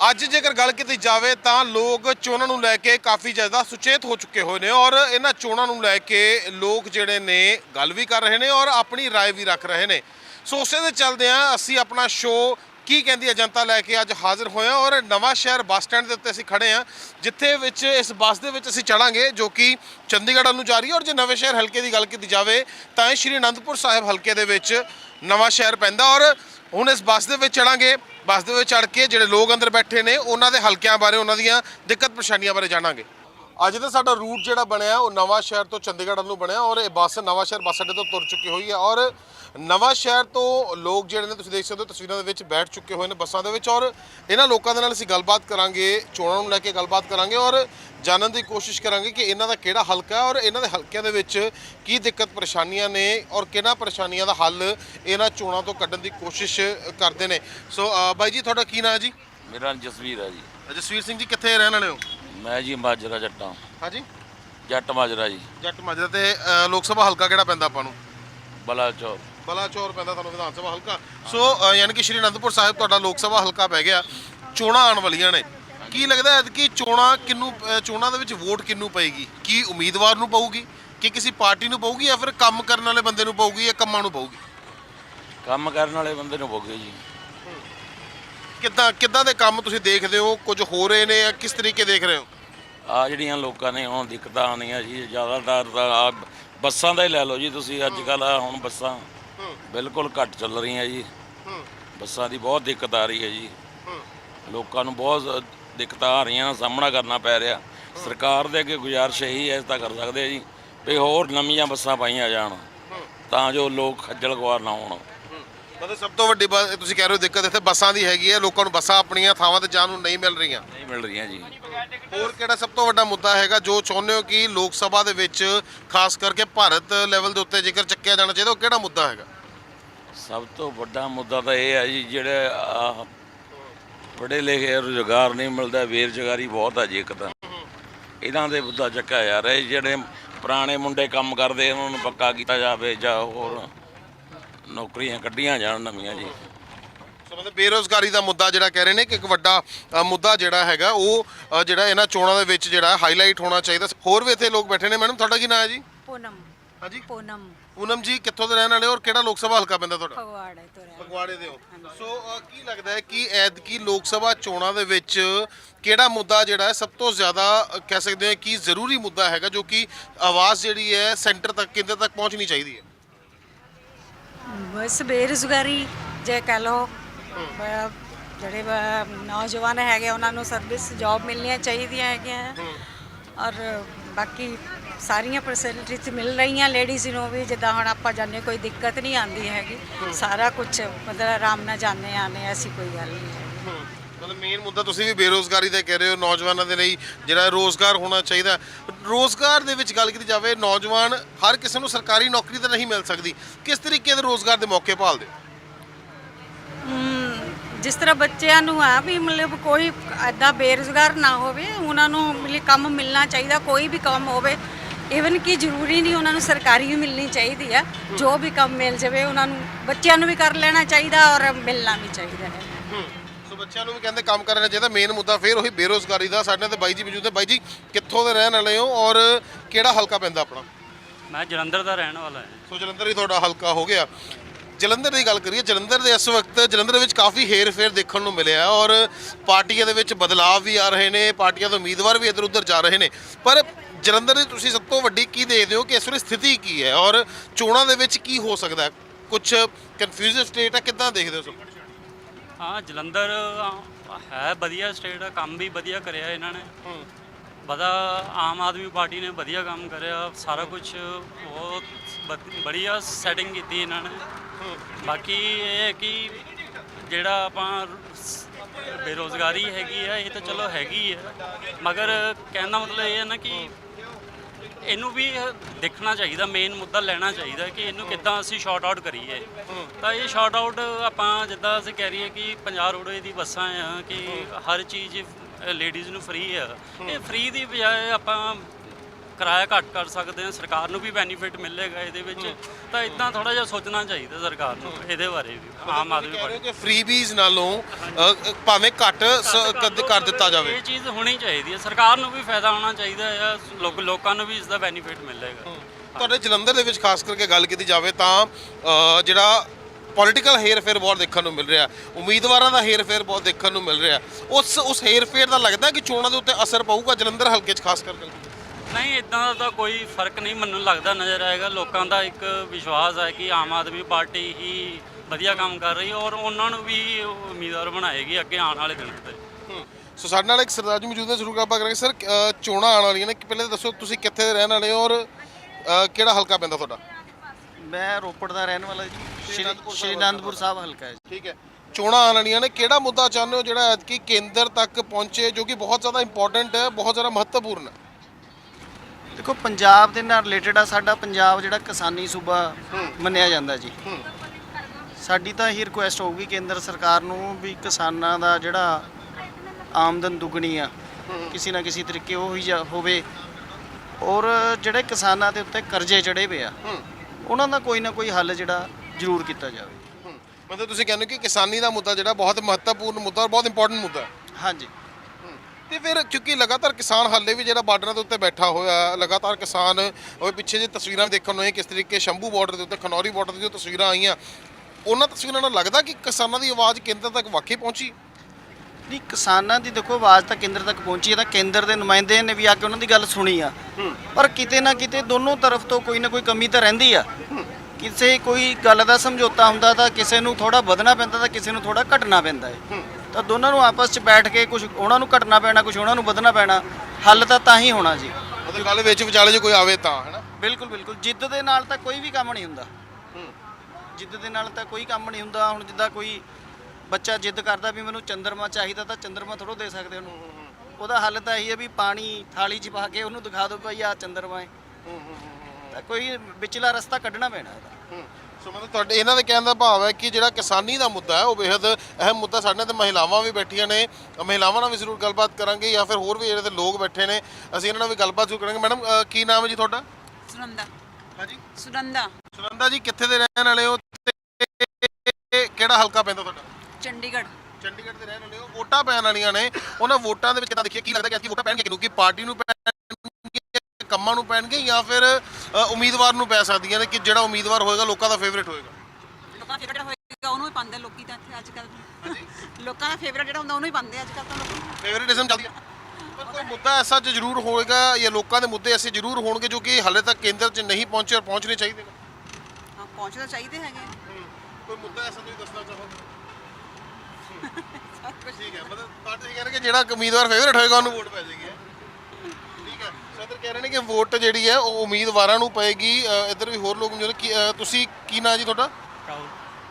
ਅੱਜ ਜੇਕਰ ਗੱਲ ਕੀਤੀ ਜਾਵੇ ਤਾਂ ਲੋਕ ਚੋਣਾਂ ਨੂੰ ਲੈ ਕੇ ਕਾਫੀ ਜ਼ਿਆਦਾ ਸੁਚੇਤ ਹੋ ਚੁੱਕੇ ਹੋਏ ਨੇ ਔਰ ਇਹਨਾਂ ਚੋਣਾਂ ਨੂੰ ਲੈ ਕੇ ਲੋਕ ਜਿਹੜੇ ਨੇ ਗੱਲ ਵੀ ਕਰ ਰਹੇ ਨੇ ਔਰ ਆਪਣੀ رائے ਵੀ ਰੱਖ ਰਹੇ ਨੇ ਸੋ ਉਸੇ ਦੇ ਚੱਲਦੇ ਆ ਅਸੀਂ ਆਪਣਾ ਸ਼ੋਅ ਕੀ ਕਹਿੰਦੀ ਹੈ ਜਨਤਾ ਲੈ ਕੇ ਅੱਜ ਹਾਜ਼ਰ ਹੋਏ ਹਾਂ ਔਰ ਨਵਾਂ ਸ਼ਹਿਰ ਬੱਸ ਸਟੈਂਡ ਦੇ ਉੱਤੇ ਅਸੀਂ ਖੜੇ ਹਾਂ ਜਿੱਥੇ ਵਿੱਚ ਇਸ ਬੱਸ ਦੇ ਵਿੱਚ ਅਸੀਂ ਚੜਾਂਗੇ ਜੋ ਕਿ ਚੰਡੀਗੜ੍ਹ ਵੱਲ ਨੂੰ ਜਾ ਰਹੀ ਹੈ ਔਰ ਜੇ ਨਵੇਂ ਸ਼ਹਿਰ ਹਲਕੇ ਦੀ ਗੱਲ ਕੀਤੀ ਜਾਵੇ ਤਾਂ ਇਹ ਸ਼੍ਰੀ ਅਨੰਦਪੁਰ ਸਾਹਿਬ ਹਲਕੇ ਦੇ ਵਿੱਚ ਨਵਾਂ ਸ਼ਹਿਰ ਪੈਂਦਾ ਔਰ ਹੁਣ ਇਸ ਬੱਸ ਦੇ ਵਿੱਚ ਚੜਾਂਗੇ ਬੱਸ ਦੇ ਵਿੱਚ ਚੜ ਕੇ ਜਿਹੜੇ ਲੋਕ ਅੰਦਰ ਬੈਠੇ ਨੇ, ਉਹਨਾਂ ਦੇ ਹਲਕਿਆਂ ਬਾਰੇ, ਉਹਨਾਂ ਦੀਆਂ ਦਿੱਕਤ ਪਰੇਸ਼ਾਨੀਆਂ ਬਾਰੇ ਜਾਣਾਂਗੇ। ਅੱਜ ਦਾ ਸਾਡਾ ਰੂਟ ਜਿਹੜਾ ਬਣਿਆ ਉਹ ਨਵਾਂ ਸ਼ਹਿਰ ਤੋਂ ਚੰਡੀਗੜ੍ਹ ਨੂੰ ਬਣਿਆ ਔਰ ਇਹ ਬੱਸ ਨਵਾਂ ਸ਼ਹਿਰ ਬੱਸ ਅੱਡੇ ਤੋਂ ਤੁਰ ਚੁੱਕੀ ਹੋਈ ਹੈ ਔਰ ਨਵਾਂ ਸ਼ਹਿਰ ਤੋਂ ਲੋਕ ਜਿਹੜੇ ਨੇ ਤੁਸੀਂ ਦੇਖ ਸਕਦੇ ਹੋ ਤਸਵੀਰਾਂ ਦੇ ਵਿੱਚ ਬੈਠ ਚੁੱਕੇ ਹੋਏ ਨੇ ਬੱਸਾਂ ਦੇ ਵਿੱਚ ਔਰ ਇਹਨਾਂ ਲੋਕਾਂ ਦੇ ਨਾਲ ਅਸੀਂ ਗੱਲਬਾਤ ਕਰਾਂਗੇ ਚੋਣਾਂ ਨੂੰ ਲੈ ਕੇ ਗੱਲਬਾਤ ਕਰਾਂਗੇ ਔਰ ਜਾਣਨ ਦੀ ਕੋਸ਼ਿਸ਼ ਕਰਾਂਗੇ ਕਿ ਇਹਨਾਂ ਦਾ ਕਿਹੜਾ ਹਲਕਾ ਹੈ ਔਰ ਇਹਨਾਂ ਦੇ ਹਲਕਿਆਂ ਦੇ ਵਿੱਚ ਕੀ ਦਿੱਕਤ ਪਰੇਸ਼ਾਨੀਆਂ ਨੇ ਔਰ ਕਿਹਨਾਂ ਪਰੇਸ਼ਾਨੀਆਂ ਦਾ ਹੱਲ ਇਹਨਾਂ ਚੋਣਾਂ ਤੋਂ ਕੱਢਣ ਦੀ ਕੋਸ਼ਿਸ਼ ਕਰਦੇ ਨੇ। ਸੋ ਅ, ਬਾਈ ਜੀ ਤੁਹਾਡਾ ਕੀ ਨਾਮ ਹੈ ਜੀ? ਮੇਰਾ ਨਾਂ ਜਸਵੀਰ ਹੈ ਜੀ। ਜਸਵੀਰ ਸਿੰਘ ਜੀ ਕਿੱਥੇ ਰਹਿਣ ਵਾਲੇ ਹੋ? ਮੈਂ ਜੀ ਮਾਜਰਾ ਜੱਟਾਂ। ਹਾਂਜੀ। ਜੱਟ ਮਾਜਰਾ ਜੀ। ਜੱਟ ਮਾਜਰਾ ਤੇ ਅ, ਲੋਕ ਸਭਾ ਹਲਕਾ ਕਿਹੜਾ ਪੈਂਦਾ ਆਪਾਂ ਨੂੰ? ਬਲਾ ਚੌਰ। ਬਲਾਚੌਰ ਪੈਂਦਾ ਤੁਹਾਨੂੰ ਵਿਧਾਨ ਸਭਾ ਹਲਕਾ। ਸੋ ਅ, ਯਾਨੀ ਕਿ ਸ਼੍ਰੀ ਅਨੰਦਪੁਰ ਸਾਹਿਬ ਤੁਹਾਡਾ ਲੋਕ ਸਭਾ ਹਲਕਾ ਪੈ ਗਿਆ। ਚੋਣਾਂ ਆਉਣ ਵਾਲੀਆਂ ਨੇ। ਕੀ ਲੱਗਦਾ ਹੈ ਕਿ ਚੋਣਾਂ ਕਿੰਨੂੰ ਅ, ਚੋਣਾਂ ਦੇ ਵਿੱਚ ਵੋਟ ਕਿੰਨੂੰ ਪਏਗੀ? ਕੀ ਉਮੀਦਵਾਰ ਨੂੰ ਪਊਗੀ? ਕਿ ਕਿਸੇ ਪਾਰਟੀ ਨੂੰ ਪਊਗੀ ਜਾਂ ਫਿਰ ਕੰਮ ਕਰਨ ਵਾਲੇ ਬੰਦੇ ਨੂੰ ਪਊਗੀ ਜਾਂ ਕੰਮਾਂ ਨੂੰ ਪਊਗੀ? ਕੰਮ ਕਰਨ ਵਾਲੇ ਬੰਦੇ ਨੂੰ ਭੋਗੇ ਜੀ। ਕਿੱਦਾਂ ਕਿੱਦਾਂ ਦੇ ਕੰਮ ਤੁਸੀਂ ਦੇਖਦੇ ਹੋ? ਕੁਝ ਹੋ ਰਹੇ ਨੇ ਜਾਂ ਕਿਸ ਤਰੀਕੇ ਦੇਖ ਰਹੇ ਹੋ? ਆ ਜਿਹੜੀਆਂ ਲੋਕਾਂ ਨੇ ਹੁਣ ਦਿੱਕਤਾਂ ਆਉਂਦੀਆਂ ਜੀ ਜ਼ਿਆਦਾਤਰ ਤਾਂ ਆ ਬੱਸਾਂ ਦਾ ਹੀ ਲੈ ਲਓ ਜੀ ਤੁਸੀਂ ਅੱਜ ਕੱਲ ਹੁਣ ਬੱਸਾਂ ਬਿਲਕੁਲ ਘੱਟ ਚੱਲ ਰਹੀਆਂ ਜੀ। ਬੱਸਾਂ ਦੀ ਬਹੁਤ ਦਿੱਕਤ ਆ ਰਹੀ ਹੈ ਜੀ। ਲੋਕਾਂ ਨੂੰ ਬਹੁਤ ਦਿੱਕਤਾਂ ਆ ਰਹੀਆਂ ਸਾਹਮਣਾ ਕਰਨਾ ਪੈ ਰਿਹਾ। ਸਰਕਾਰ ਦੇ ਅੱਗੇ ਗੁਜ਼ਾਰਿਸ਼ ਇਹੀ ਹੈ ਤਾਂ ਕਰ ਸਕਦੇ ਆ ਜੀ ਵੀ ਹੋਰ ਨਵੀਆਂ ਬੱਸਾਂ ਪਾਈਆਂ ਜਾਣ ਤਾਂ ਜੋ ਲੋਕ ਖੱਜਲ ਖੁਆਰ ਨਾ ਹੋਣ। ਮਤਲਬ ਸਭ ਤੋਂ ਵੱਡੀ ਬ- ਤੁਸੀਂ ਕਹਿ ਰਹੇ ਹੋ ਦਿੱਕਤ ਇੱਥੇ ਬੱਸਾਂ ਦੀ ਹੈਗੀ ਹੈ ਲੋਕਾਂ ਨੂੰ ਬੱਸਾਂ ਆਪਣੀਆਂ ਥਾਵਾਂ ਤੇ ਜਾਣ ਨੂੰ ਨਹੀਂ ਮਿਲ ਰਹੀਆਂ। ਨਹੀਂ ਮਿਲ ਰਹੀਆਂ ਜੀ। ਹੋਰ ਕਿਹੜਾ ਸਭ ਤੋਂ ਵੱਡਾ ਮੁੱਦਾ ਹੈਗਾ ਜੋ ਚਾਹੁੰਦੇ ਹੋ ਕਿ ਲੋਕ ਸਭਾ ਦੇ ਵਿੱਚ ਖਾਸ ਕਰਕੇ ਭਾਰਤ ਲੈਵਲ ਦੇ ਉੱਤੇ ਜੇਕਰ ਚੱਕਿਆ ਜਾਣਾ ਚਾਹੀਦਾ ਉਹ ਕਿਹੜਾ ਮੁੱਦਾ ਹੈਗਾ? ਸਭ ਤੋਂ ਵੱਡਾ ਮੁੱਦਾ ਤਾਂ ਇਹ ਹੈ ਜੀ ਜਿਹੜੇ ਆਹ ਪੜ੍ਹੇ ਲਿਖੇ ਰੁਜ਼ਗਾਰ ਨਹੀਂ ਮਿਲਦਾ ਬੇਰੁਜ਼ਗਾਰੀ ਬਹੁਤ ਹੈ ਜੀ ਇੱਕ ਤਾਂ। ਇਹਨਾਂ ਦੇ ਮੁੱਦਾ ਚੱਕਿਆ ਜਾ ਰਿਹਾ ਜੀ, ਜਿਹੜੇ ਪੁਰਾਣੇ ਮੁੰਡੇ ਕੰਮ ਕਰਦੇ ਉਹਨਾਂ ਨੂੰ ਪੱਕਾ ਕੀਤਾ ਜਾਵੇ ਜਾਂ ਹੋਰ ਨੌਕਰੀਆਂ ਕੱਢੀਆਂ ਜਾਣ ਨਵੀਆਂ ਜੀ। ਸੋ ਮਤਲਬ ਬੇਰੋਜ਼ਗਾਰੀ ਦਾ ਮੁੱਦਾ ਜਿਹੜਾ ਕਹਿ ਰਹੇ ਨੇ ਕਿ ਇੱਕ ਵੱਡਾ ਅ, ਮੁੱਦਾ ਜਿਹੜਾ ਹੈਗਾ ਉਹ ਅ, ਜਿਹੜਾ ਇਹਨਾਂ ਚੋਣਾਂ ਦੇ ਵਿੱਚ ਜਿਹੜਾ ਹਾਈਲਾਈਟ ਹੋਣਾ ਚਾਹੀਦਾ ਹੋਰ ਵੀ ਇੱਥੇ ਲੋਕ ਬੈਠੇ ਨੇ। ਮੈਡਮ ਤੁਹਾਡਾ ਕੀ ਨਾਮ ਹੈ ਜੀ? ਪੂਨਮ। ਹਾਂਜੀ? ਪੂਨਮ। ਪੂਨਮ ਜੀ ਕਿੱਥੋਂ ਦੇ ਰਹਿਣ ਵਾਲੇ ਹੋ ਔਰ ਕਿਹੜਾ ਲੋਕ ਸਭਾ ਹਲਕਾ ਪੈਂਦਾ ਤੁਹਾਡਾ? ਫਗਵਾੜੇ ਤੋਂ ਰਹਿ ਫਗਵਾੜੇ ਦੇ ਹੋ। ਸੋ ਅ, ਕੀ ਲੱਗਦਾ ਹੈ ਕਿ ਐਤਕੀ ਲੋਕ ਸਭਾ ਚੋਣਾਂ ਦੇ ਵਿੱਚ ਕਿਹੜਾ ਮੁੱਦਾ ਜਿਹੜਾ ਹੈ ਸਭ ਤੋਂ ਜ਼ਿਆਦਾ ਅ, ਕਹਿ ਸਕਦੇ ਹਾਂ ਕਿ ਜ਼ਰੂਰੀ ਮੁੱਦਾ ਹੈਗਾ ਜੋ ਕਿ ਆਵਾਜ਼ ਜਿਹੜੀ ਹੈ ਸੈਂਟਰ ਤੱਕ ਕੇਂਦਰ ਤੱਕ ਪਹੁੰਚਣੀ ਚਾਹੀਦੀ ਹੈ? ਬਸ ਬੇਰੁਜ਼ਗਾਰੀ ਜੇ ਕਹ ਲੋ ਬ- ਜਿਹੜੇ ਬ- ਨੌਜਵਾਨ ਹੈਗੇ ਉਹਨਾਂ ਨੂੰ ਸਰਵਿਸ ਜੌਬ ਮਿਲਣੀਆਂ ਚਾਹੀਦੀਆਂ ਹੈਗੀਆਂ ਔਰ ਬਾਕੀ ਸਾਰੀਆਂ ਫੈਸਿਲਿਟੀਜ਼ ਮਿਲ ਰਹੀਆਂ ਲੇਡੀਜ਼ ਨੂੰ ਵੀ, ਜਿੱਦਾਂ ਹੁਣ ਆਪਾਂ ਜਾਂਦੇ ਕੋਈ ਦਿੱਕਤ ਨਹੀਂ ਆਉਂਦੀ ਹੈਗੀ ਸਾਰਾ ਕੁਝ ਮਤਲਬ ਆਰਾਮ ਨਾਲ ਜਾਂਦੇ ਆਨੇ ਐਸੀ ਕੋਈ ਗੱਲ ਨਹੀਂ ਹੈ ਮਤਲਬ ਮੇਨ ਮੁੱਦਾ ਤੁਸੀਂ ਵੀ ਬੇਰੋਜ਼ਗਾਰੀ ਦਾ ਕਹਿ ਰਹੇ ਹੋ, ਨੌਜਵਾਨਾਂ ਦੇ ਲਈ ਜਿਹੜਾ ਰੋਜ਼ਗਾਰ ਹੋਣਾ ਚਾਹੀਦਾ ਹੈ। ਰੋਜ਼ਗਾਰ ਦੇ ਵਿੱਚ ਗੱਲ ਕੀਤੀ ਜਾਵੇ, ਨੌਜਵਾਨ ਹਰ ਕਿਸੇ ਨੂੰ ਸਰਕਾਰੀ ਨੌਕਰੀ ਤਾਂ ਨਹੀਂ ਮਿਲ ਸਕਦੀ ਕਿਸ ਤਰੀਕੇ ਦੇ ਰੋਜ਼ਗਾਰ ਦੇ ਮੌਕੇ ਭਾਲਦੇ ਹੋ? ਜਿਸ ਤਰ੍ਹਾਂ ਬੱਚਿਆਂ ਨੂੰ ਆ ਵੀ ਮਤਲਬ ਕੋਈ ਐਦਾਂ ਬੇਰੁਜ਼ਗਾਰ ਨਾ ਹੋਵੇ ਉਹਨਾਂ ਨੂੰ ਮਤਲਬ ਕੰਮ ਮਿਲਣਾ ਚਾਹੀਦਾ ਕੋਈ ਵੀ ਕੰਮ ਹੋਵੇ ਇਵਨ ਕਿ ਜ਼ਰੂਰੀ ਨਹੀਂ ਉਹਨਾਂ ਨੂੰ ਸਰਕਾਰੀ ਵੀ ਮਿਲਣੀ ਚਾਹੀਦੀ ਆ ਜੋ ਵੀ ਕੰਮ ਮਿਲ ਜਾਵੇ ਉਹਨਾਂ ਨੂੰ ਬੱਚਿਆਂ ਨੂੰ ਵੀ ਕਰ ਲੈਣਾ ਚਾਹੀਦਾ ਔਰ ਮਿਲਣਾ ਵੀ ਚਾਹੀਦਾ ਹੈ। ਸੋ ਬੱਚਿਆਂ ਨੂੰ ਵੀ ਕਹਿੰਦੇ ਕੰਮ ਕਰਨਾ ਚਾਹੀਦਾ ਮੇਨ ਮੁੱਦਾ ਫੇਰ ਉਹੀ ਬੇਰੋਜ਼ਗਾਰੀ ਦਾ ਸਾਡੇ ਨਾਲ ਤੇ ਬਾਈ ਜੀ ਮੌਜੂਦ ਨੇ। ਬਾਈ ਜੀ ਕਿੱਥੋਂ ਦੇ ਰਹਿਣ ਵਾਲੇ ਹੋ ਔਰ ਕਿਹੜਾ ਹਲਕਾ ਪੈਂਦਾ ਆਪਣਾ? ਮੈਂ ਜਲੰਧਰ ਦਾ ਰਹਿਣ ਵਾਲਾ ਹਾਂ। ਸੋ ਜਲੰਧਰ ਹੀ ਤੁਹਾਡਾ ਹਲਕਾ ਹੋ ਗਿਆ। ਜਲੰਧਰ ਦੀ ਗੱਲ ਕਰੀਏ ਜਲੰਧਰ ਦੇ ਇਸ ਵਕਤ ਜਲੰਧਰ ਵਿੱਚ ਕਾਫੀ ਹੇਰ-ਫੇਰ ਦੇਖਣ ਨੂੰ ਮਿਲਿਆ ਔਰ ਪਾਰਟੀਆਂ ਦੇ ਵਿੱਚ ਬਦਲਾਅ ਵੀ ਆ ਰਹੇ ਨੇ ਪਾਰਟੀਆਂ ਦੇ ਉਮੀਦਵਾਰ ਵੀ ਇੱਧਰ ਉੱਧਰ ਜਾ ਰਹੇ ਨੇ। ਪਰ ਜਲੰਧਰ ਦੀ ਤੁਸੀਂ ਸਭ ਤੋਂ ਵੱਡੀ ਕੀ ਦੇਖਦੇ ਹੋ ਕਿ ਇਸ ਵੇਲੇ ਸਥਿਤੀ ਕੀ ਹੈ ਔਰ ਚੋਣਾਂ ਦੇ ਵਿੱਚ ਕੀ ਹੋ ਸਕਦਾ ਕੁਝ ਕਨਫਿਊਜ਼ਨ ਸਟੇਟ ਹੈ ਕਿੱਦਾਂ ਦੇਖਦੇ ਹੋ ਸਭ? ਹਾਂ ਜਲੰਧਰ ਹੈ ਵਧੀਆ ਸਟੇਟ ਆ ਕੰਮ ਵੀ ਵਧੀਆ ਕਰਿਆ ਇਹਨਾਂ ਨੇ। ਬੜਾ ਆਮ ਆਦਮੀ ਪਾਰਟੀ ਨੇ ਵਧੀਆ ਕੰਮ ਕਰਿਆ ਸਾਰਾ ਕੁਝ ਬਹੁਤ ਵਧ- ਬੜੀਆ ਸੈਟਿੰਗ ਕੀਤੀ ਇਹਨਾਂ ਨੇ। ਬਾਕੀ ਇਹ ਹੈ ਕਿ ਜਿਹੜਾ ਆਪਾਂ ਸ- ਬੇਰੋਜ਼ਗਾਰੀ ਹੈਗੀ ਆ, ਇਹ ਤਾਂ ਚਲੋ ਹੈਗੀ ਹੈ ਮਗਰ ਕਹਿਣ ਦਾ ਮਤਲਬ ਇਹ ਹੈ ਨਾ ਕਿ ਇਹਨੂੰ ਵੀ ਦੇਖਣਾ ਚਾਹੀਦਾ ਮੇਨ ਮੁੱਦਾ ਲੈਣਾ ਚਾਹੀਦਾ ਕਿ ਇਹਨੂੰ ਕਿੱਦਾਂ ਅਸੀਂ ਸ਼ਾਰਟ ਆਊਟ ਕਰੀਏ। ਤਾਂ ਇਹ ਸ਼ਾਰਟ ਆਊਟ ਆਪਾਂ ਜਿੱਦਾਂ ਅਸੀਂ ਕਹਿ ਰਹੀਏ ਕਿ 50 ਰੋੜੇ ਦੀ ਬੱਸਾਂ ਆ, ਕਿ ਹਰ ਚੀਜ਼ ਲੇਡੀਜ਼ ਨੂੰ ਫ੍ਰੀ ਆ। ਇਹ ਫ੍ਰੀ ਦੀ ਬਜਾਏ ਆਪਾਂ ਕਿਰਾਇਆ ਘੱਟ ਕਰ ਸਕਦੇ ਹਾਂ ਸਰਕਾਰ ਨੂੰ ਵੀ ਬੈਨੀਫਿਟ ਮਿਲੇਗਾ ਇਹਦੇ ਵਿੱਚ। ਤਾਂ ਇਦਾਂ ਥੋੜਾ ਜਿਹਾ ਸੋਚਣਾ ਚਾਹੀਦਾ ਸਰਕਾਰ ਨੂੰ ਇਹਦੇ ਬਾਰੇ ਵੀ ਆਮ ਆਦਮੀ ਕਹਿ ਰਹੇ ਪਾਰਟੀ। ਕਿ ਫ੍ਰੀਬੀਜ਼ ਨਾਲੋਂ ਅ, ਭਾਵੇਂ ਘੱਟ ਸ- ਕਦ- ਕਰ ਦਿੱਤਾ ਜਾਵੇ। ਇਹ ਚੀਜ਼ ਹੋਣੀ ਚਾਹੀਦੀ ਹੈ। ਸਰਕਾਰ ਨੂੰ ਵੀ ਫਾਇਦਾ ਹੋਣਾ ਚਾਹੀਦਾ ਹੈ ਲੋਕ ਲੋਕਾਂ ਨੂੰ ਵੀ ਇਸ ਦਾ ਬੈਨੀਫਿਟ ਮਿਲੇਗਾ। ਤੁਹਾਡੇ ਜਲੰਧਰ ਦੇ ਵਿੱਚ ਖਾਸ ਕਰਕੇ ਗੱਲ ਕੀਤੀ ਜਾਵੇ ਤਾਂ ਅ, ਜਿਹੜਾ ਪੋਲੀਟੀਕਲ ਹੇਰਫੇਰ ਬਹੁਤ ਦੇਖਣ ਨੂੰ ਮਿਲ ਰਿਹਾ ਉਮੀਦਵਾਰਾਂ ਦਾ ਹੇਰਫੇਰ ਬਹੁਤ ਦੇਖਣ ਨੂੰ ਮਿਲ ਰਿਹਾ ਉਸ ਉਸ ਹੇਰਫੇਰ ਦਾ ਲੱਗਦਾ ਕਿ ਚੋਣਾਂ ਦੇ ਉੱਤੇ ਅਸਰ ਪਊਗਾ ਜਲੰਧਰ ਹਲਕੇ 'ਚ ਖਾਸ ਕਰਕੇ? ਨਹੀਂ ਇਦਾਂ ਦਾ ਤਾਂ ਕੋਈ ਫ਼ਰਕ ਨਹੀਂ ਮੈਨੂੰ ਲੱਗਦਾ ਨਜ਼ਰ ਆਏਗਾ। ਲੋਕਾਂ ਦਾ ਇੱਕ ਵਿਸ਼ਵਾਸ ਹੈ ਕਿ ਆਮ ਆਦਮੀ ਪਾਰਟੀ ਹੀ ਵਧੀਆ ਕੰਮ ਕਰ ਰਹੀ ਹੈ ਔਰ ਉਹਨਾਂ ਨੂੰ ਵੀ ਉਮੀਦਵਾਰ ਬਣਾਏਗੀ ਅੱਗੇ ਆਉਣ ਵਾਲੇ ਦਿਨਾਂ ਤੇ। ਸੋ ਸਾਡੇ ਨਾਲ ਇੱਕ ਸਰਦਾਰ ਜੀ ਮੌਜੂਦ ਨੇ ਜ਼ਰੂਰ ਗੱਲਬਾਤ ਕਰਾਂਗੇ। ਸਰ ਚੋਣਾਂ ਆਉਣ ਵਾਲੀਆਂ ਨੇ। ਕਿ ਪਹਿਲੇ ਤਾਂ ਦੱਸੋ ਤੁਸੀਂ ਕਿੱਥੇ ਦੇ ਰਹਿਣ ਵਾਲੇ ਹੋ ਔਰ ਕਿਹੜਾ ਹਲਕਾ ਪੈਂਦਾ ਤੁਹਾਡਾ? ਮੈਂ ਰੋਪੜ ਦਾ ਰਹਿਣ ਵਾਲਾ ਜੀ। ਸ਼੍ਰੀ ਸ਼੍ਰੀ ਅਨੰਦਪੁਰ ਸਾਹਿਬ ਹਲਕਾ। ਹੈ ਜੀ। ਠੀਕ ਹੈ। ਚੋਣਾਂ ਆਉਣ ਵਾਲੀਆਂ ਨੇ। ਕਿਹੜਾ ਮੁੱਦਾ ਚਾਹੁੰਦੇ ਹੋ ਜਿਹੜਾ ਐਤਕੀ ਕੇਂਦਰ ਤੱਕ ਪਹੁੰਚੇ ਜੋ ਕਿ ਬਹੁਤ ਜ਼ਿਆਦਾ ਇੰਪੋਰਟੈਂਟ ਹੈ ਬਹੁਤ ਜ਼ਿਆਦਾ ਮਹੱਤਵਪੂਰਨ ਹੈ? ਦੇਖੋ ਪੰਜਾਬ ਦੇ ਨਾਲ ਰਿਲੇਟਡ ਆ ਸਾਡਾ ਪੰਜਾਬ ਜਿਹੜਾ ਕਿਸਾਨੀ ਸੂਬਾ ਮੰਨਿਆ ਜਾਂਦਾ ਜੀ। ਸਾਡੀ ਤਾਂ ਇਹੀ ਰਿਕੁਐਸਟ ਹੋਊਗੀ ਕੇਂਦਰ ਸਰਕਾਰ ਨੂੰ ਵੀ ਕਿਸਾਨਾਂ ਦਾ ਜਿਹੜਾ ਆਮਦਨ ਦੁੱਗਣੀ ਆ ਕਿਸੇ ਨਾ ਕਿਸੇ ਤਰੀਕੇ ਉਹ ਹੀ ਹੋਵੇ। ਔਰ ਜਿਹੜੇ ਕਿਸਾਨਾਂ ਦੇ ਉੱਤੇ ਕਰਜ਼ੇ ਚੜੇ ਪਏ ਆ ਉਹਨਾਂ ਦਾ ਕੋਈ ਨਾ ਕੋਈ ਹੱਲ ਜਿਹੜਾ ਜ਼ਰੂਰ ਕੀਤਾ ਜਾਵੇ। ਮਤਲਬ ਤੁਸੀਂ ਕਹਿੰਦੇ ਹੋ ਕਿ ਕਿਸਾਨੀ ਦਾ ਮੁੱਦਾ ਜਿਹੜਾ ਬਹੁਤ ਮਹੱਤਵਪੂਰਨ ਮੁੱਦਾ ਔਰ ਬਹੁਤ ਇੰਪੋਰਟੈਂਟ ਮੁੱਦਾ। ਹੈ ਹਾਂਜੀ। ਤੇ ਫਿਰ ਕਿਉਂਕਿ ਲਗਾਤਾਰ ਕਿਸਾਨ ਹਾਲੇ ਵੀ ਜਿਹੜਾ ਬਾਰਡਰਾਂ ਦੇ ਉੱਤੇ ਬੈਠਾ ਹੋਇਆ ਹੈ, ਲਗਾਤਾਰ ਕਿਸਾਨ ਉਹ ਪਿੱਛੇ ਜੇ ਤਸਵੀਰਾਂ ਦੇਖਣ ਨੂੰ ਆਈਆਂ ਕਿਸ ਤਰੀਕੇ ਸ਼ੰਭੂ ਬਾਰਡਰ ਦੇ ਉੱਤੇ ਖਨੌਰੀ ਬਾਰਡਰ ਦੀ ਜੋ ਤਸਵੀਰਾਂ ਆਈਆਂ। ਉਹਨਾਂ ਤਸਵੀਰਾਂ ਨਾਲ ਲੱਗਦਾ ਕਿ ਕਿਸਾਨਾਂ ਦੀ ਆਵਾਜ਼ ਕੇਂਦਰ ਤੱਕ ਵਾਕਈ ਪਹੁੰਚੀ? ਨਹੀਂ ਕਿਸਾਨਾਂ ਦੀ ਦੇਖੋ ਆਵਾਜ਼ ਤਾਂ ਕੇਂਦਰ ਤੱਕ ਪਹੁੰਚੀ ਹੈ ਤਾਂ ਕੇਂਦਰ ਦੇ ਨੁਮਾਇੰਦੇ ਨੇ ਵੀ ਆ ਕੇ ਉਹਨਾਂ ਦੀ ਗੱਲ ਸੁਣੀ ਆ। ਪਰ ਕਿਤੇ ਨਾ ਕਿਤੇ ਦੋਨੋਂ ਤਰਫ ਤੋਂ ਕੋਈ ਨਾ ਕੋਈ ਕਮੀ ਤਾਂ ਰਹਿੰਦੀ ਆ। ਕਿਸੇ ਕੋਈ ਗੱਲ ਦਾ ਸਮਝੌਤਾ ਹੁੰਦਾ ਤਾਂ ਕਿਸੇ ਨੂੰ ਥੋੜਾ ਵਧਣਾ ਪੈਂਦਾ ਤਾਂ ਕਿਸੇ ਨੂੰ ਥੋੜਾ ਘਟਣਾ ਪੈਂਦਾ ਹੈ। ਤਾਂ ਦੋਨਾਂ ਨੂੰ ਆਪਸ 'ਚ ਬੈਠ ਕੇ ਕੁਝ ਉਹਨਾਂ ਨੂੰ ਘਟਣਾ ਪੈਣਾ ਕੁਝ ਉਹਨਾਂ ਨੂੰ ਵਧਣਾ ਪੈਣਾ ਹੱਲ ਤਾਂ ਤਾਂ ਹੀ ਹੋਣਾ ਜੀ। ਮਤਲਬ ਗੱਲ ਵਿੱਚ ਵਿਚਾਲੇ ਜੇ ਕੋਈ ਆਵੇ ਤਾਂ ਹੈਨਾ? ਬਿਲਕੁਲ ਬਿਲਕੁਲ। ਜਿੱਦ ਦੇ ਨਾਲ ਤਾਂ ਕੋਈ ਵੀ ਕੰਮ ਨਹੀਂ ਹੁੰਦਾ। ਜਿੱਦ ਦੇ ਨਾਲ ਤਾਂ ਕੋਈ ਕੰਮ ਨਹੀਂ ਹੁੰਦਾ। ਹੁਣ ਜਿੱਦਾਂ ਕੋਈ ਬੱਚਾ ਜਿੱਦ ਕਰਦਾ ਵੀ ਮੈਨੂੰ ਚੰਦਰਮਾ ਚਾਹੀਦਾ ਤਾਂ ਚੰਦਰਮਾ ਥੋੜੋ ਦੇ ਸਕਦੇ ਉਹਨੂੰ। ਉਹਦਾ ਹੱਲ ਤਾਂ ਇਹੀ ਹੈ ਵੀ ਪਾਣੀ ਥਾਲੀ 'ਚ ਪਾ ਕੇ ਉਹਨੂੰ ਦਿਖਾ ਦਿਓ ਭਾਈ ਆ ਚੰਦਰਮਾ ਹੈ। ਤਾਂ ਕੋਈ ਵਿਚਲਾ ਰਸਤਾ ਕੱਢਣਾ ਪੈਣਾ ਇਹਦਾ। ਸੋ ਮਤਲਬ ਤੁਹਾਡੇ ਇਹਨਾਂ ਦੇ ਕਹਿਣ ਦਾ ਭਾਵ ਹੈ ਕਿ ਜਿਹੜਾ ਕਿਸਾਨੀ ਦਾ ਮੁੱਦਾ ਹੈ ਉਹ ਬੇहद ਅਹਿਮ ਮੁੱਦਾ ਸਾਡੇ ਨਾਲ ਤੇ ਮਹਿਲਾਵਾਂ ਵੀ ਬੈਠੀਆਂ ਨੇ। ਮਹਿਲਾਵਾਂ ਨਾਲ ਵੀ ਜ਼ਰੂਰ ਗੱਲਬਾਤ ਕਰਾਂਗੇ ਜਾਂ ਫਿਰ ਹੋਰ ਵੀ ਜਿਹੜੇ ਤੇ ਲੋਕ ਬੈਠੇ ਨੇ ਅਸੀਂ ਇਹਨਾਂ ਨਾਲ ਵੀ ਗੱਲਬਾਤ ਜ਼ਰੂਰ ਕਰਾਂਗੇ। ਮੈਡਮ ਅ, ਕੀ ਨਾਮ ਹੈ ਜੀ ਤੁਹਾਡਾ? ਸੁਨੰਦਾ। ਹਾਂਜੀ। ਸੁਨੰਦਾ। ਸੁਨੰਦਾ ਜੀ ਕਿੱਥੇ ਦੇ ਰਹਿਣ ਵਾਲੇ ਹੋ ਤੇ ਕਿਹੜਾ ਹਲਕਾ ਪੈਂਦਾ ਤੁਹਾਡਾ? ਚੰਡੀਗੜ੍ਹ। ਚੰਡੀਗੜ੍ਹ ਦੇ ਰਹਿਣ ਵਾਲੇ ਹੋ। ਵੋਟਾਂ ਪੈਣ ਵਾਲੀਆਂ ਨੇ। ਉਹਨਾਂ ਵੋਟਾਂ ਦੇ ਵਿੱਚ ਕਿਦਾਂ ਦੇਖੀਏ ਕੀ ਲੱਗਦਾ ਕਿ ਐਤਕੀ ਵੋਟਾਂ ਪੈਣਗੇ ਕਿਹਨੂੰ? ਕਿ ਪਾਰਟੀ ਨੂੰ ਪੈਣਗੇ ਕੰਮਾਂ ਨੂੰ ਪੈਣਗੇ ਜਾਂ ਫਿਰ ਅ, ਉਮੀਦਵਾਰ ਨੂੰ ਪੈ ਸਕਦੀਆਂ ਨੇ ਕਿ ਜਿਹੜਾ ਉਮੀਦਵਾਰ ਹੋਏਗਾ ਲੋਕਾਂ ਦਾ ਫੇਵਰੇਟ ਹੋਏਗਾ? ਲੋਕਾਂ ਦਾ ਫੇਵਰਟ ਹੋਏਗਾ ਉਹਨੂੰ ਹੀ ਪਾਉਂਦੇ ਲੋਕੀ ਤਾਂ ਇੱਥੇ ਅੱਜ ਕੱਲ੍ਹ ਲੋਕਾਂ ਦਾ ਫੇਵਰਟ ਜਿਹੜਾ ਹੁੰਦਾ ਉਹਨੂੰ ਹੀ ਪਾਉਂਦੇ ਅੱਜ ਕੱਲ੍ਹ ਤਾਂ ਲੋਕੀ। ਫੇਵਰਿਟਿਜ਼ਮ ਚੱਲਦੀ ਹੈ ਪਰ ਕੋਈ ਮੁੱਦਾ ਐਸਾ ਜੇ ਜ਼ਰੂਰ ਹੋਏਗਾ ਜਾਂ ਲੋਕਾਂ ਦੇ ਮੁੱਦੇ ਐਸੇ ਜ਼ਰੂਰ ਹੋਣਗੇ ਜੋ ਕਿ ਹਾਲੇ ਤੱਕ ਕੇਂਦਰ 'ਚ ਨਹੀਂ ਪਹੁੰਚੇ ਔਰ ਪਹੁੰਚਣੇ ਚਾਹੀਦੇ ਨੇ? ਹਾਂ ਪਹੁੰਚਣਾ ਚਾਹੀਦੇ ਹੈਗੇ। ਆ। ਕੋਈ ਮੁੱਦਾ ਐਸਾ ਤੁਸੀਂ ਦੱਸਣਾ ਚਾਹੋ ਠੀਕ ਹੈ ਮਤਲਬ ਤੁਹਾਡੇ ਕਹਿ ਰਹੇ ਕਿ ਜਿਹੜਾ ਉਮੀਦਵਾਰ ਫੇਵਰਿਟ ਹੋਏਗਾ ਉਹਨੂੰ ਵੋਟ ਪੈ ਜਾਏਗੀ। ਸਦਰ ਕਹਿ ਰਹੇ ਨੇ ਕਿ ਵੋਟ ਜਿਹੜੀ ਹੈ ਉਹ ਉਮੀਦਵਾਰਾਂ ਨੂੰ ਪਏਗੀ। ਅ, ਇੱਧਰ ਵੀ ਹੋਰ ਲੋਕ ਮੌਜੂਦ ਨੇ। ਕੀ ਅ, ਤੁਸੀਂ ਕੀ ਨਾਂ ਜੀ ਤੁਹਾਡਾ? ਰਾਹੁਲ।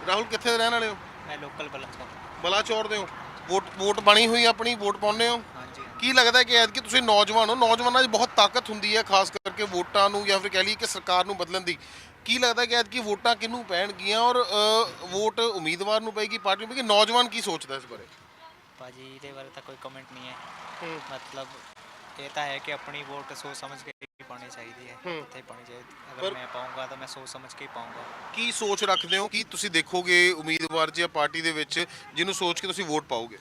ਰਾਹੁਲ ਕਿੱਥੇ ਦੇ ਰਹਿਣ ਵਾਲੇ ਹੋ? ਮੈਂ ਲੋਕਲ ਬਲਾਚੌਰ। ਬਲਾਚੌਰ ਦੇ ਹੋ। ਵੋਟ ਵੋਟ ਬਣੀ ਹੋਈ ਆਪਣੀ ਵੋਟ ਪਾਉਂਦੇ ਹੋ? ਹਾਂਜੀ ਕੀ ਲੱਗਦਾ ਹੈ ਕਿ ਐਤਕੀ ਤੁਸੀਂ ਨੌਜਵਾਨ ਹੋ? ਨੌਜਵਾਨਾਂ 'ਚ ਬਹੁਤ ਤਾਕਤ ਹੁੰਦੀ ਹੈ ਖਾਸ ਕਰਕੇ ਵੋਟਾਂ ਨੂੰ ਜਾਂ ਫਿਰ ਕਹਿ ਲਈਏ ਕਿ ਸਰਕਾਰ ਨੂੰ ਬਦਲਣ ਦੀ। ਕੀ ਲੱਗਦਾ ਹੈ ਕਿ ਐਤਕੀ ਵੋਟਾਂ ਕਿਹਨੂੰ ਪੈਣਗੀਆਂ ਔਰ ਅ, ਵੋਟ ਉਮੀਦਵਾਰ ਨੂੰ ਪਏਗੀ ਪਾਰਟੀ ਨੂੰ ਪਏਗੀ? ਨੌਜਵਾਨ ਕੀ ਸੋਚਦਾ ਇਸ ਬਾਰੇ? ਭਾਜੀ ਇਹਦੇ ਬਾਰੇ ਤਾਂ ਕੋਈ ਕਮੈਂਟ ਨਹੀਂ ਹੈ। ਮਤਲਬ ਇਹ ਤਾਂ ਹੈ ਕਿ ਆਪਣੀ ਵੋਟ ਸੋਚ ਸਮਝ ਕੇ ਹੀ ਪਾਣੀ ਚਾਹੀਦੀ ਹੈ ਉੱਥੇ ਪਾਣੀ ਚਾਹੀਦੀ ਅਗਰ ਪਰ- ਮੈਂ ਪਾਉਂਗਾ ਤਾਂ ਮੈਂ ਸੋਚ ਸਮਝ ਕੇ ਹੀ ਪਾਉਂਗਾ। ਕੀ ਸੋਚ ਰੱਖਦੇ ਹੋ? ਕੀ ਤੁਸੀਂ ਦੇਖੋਗੇ ਉਮੀਦਵਾਰ ਜਾਂ ਪਾਰਟੀ ਦੇ ਵਿੱਚ ਜਿਹਨੂੰ ਸੋਚ ਕੇ ਤੁਸੀਂ ਵੋਟ ਪਾਓਗੇ?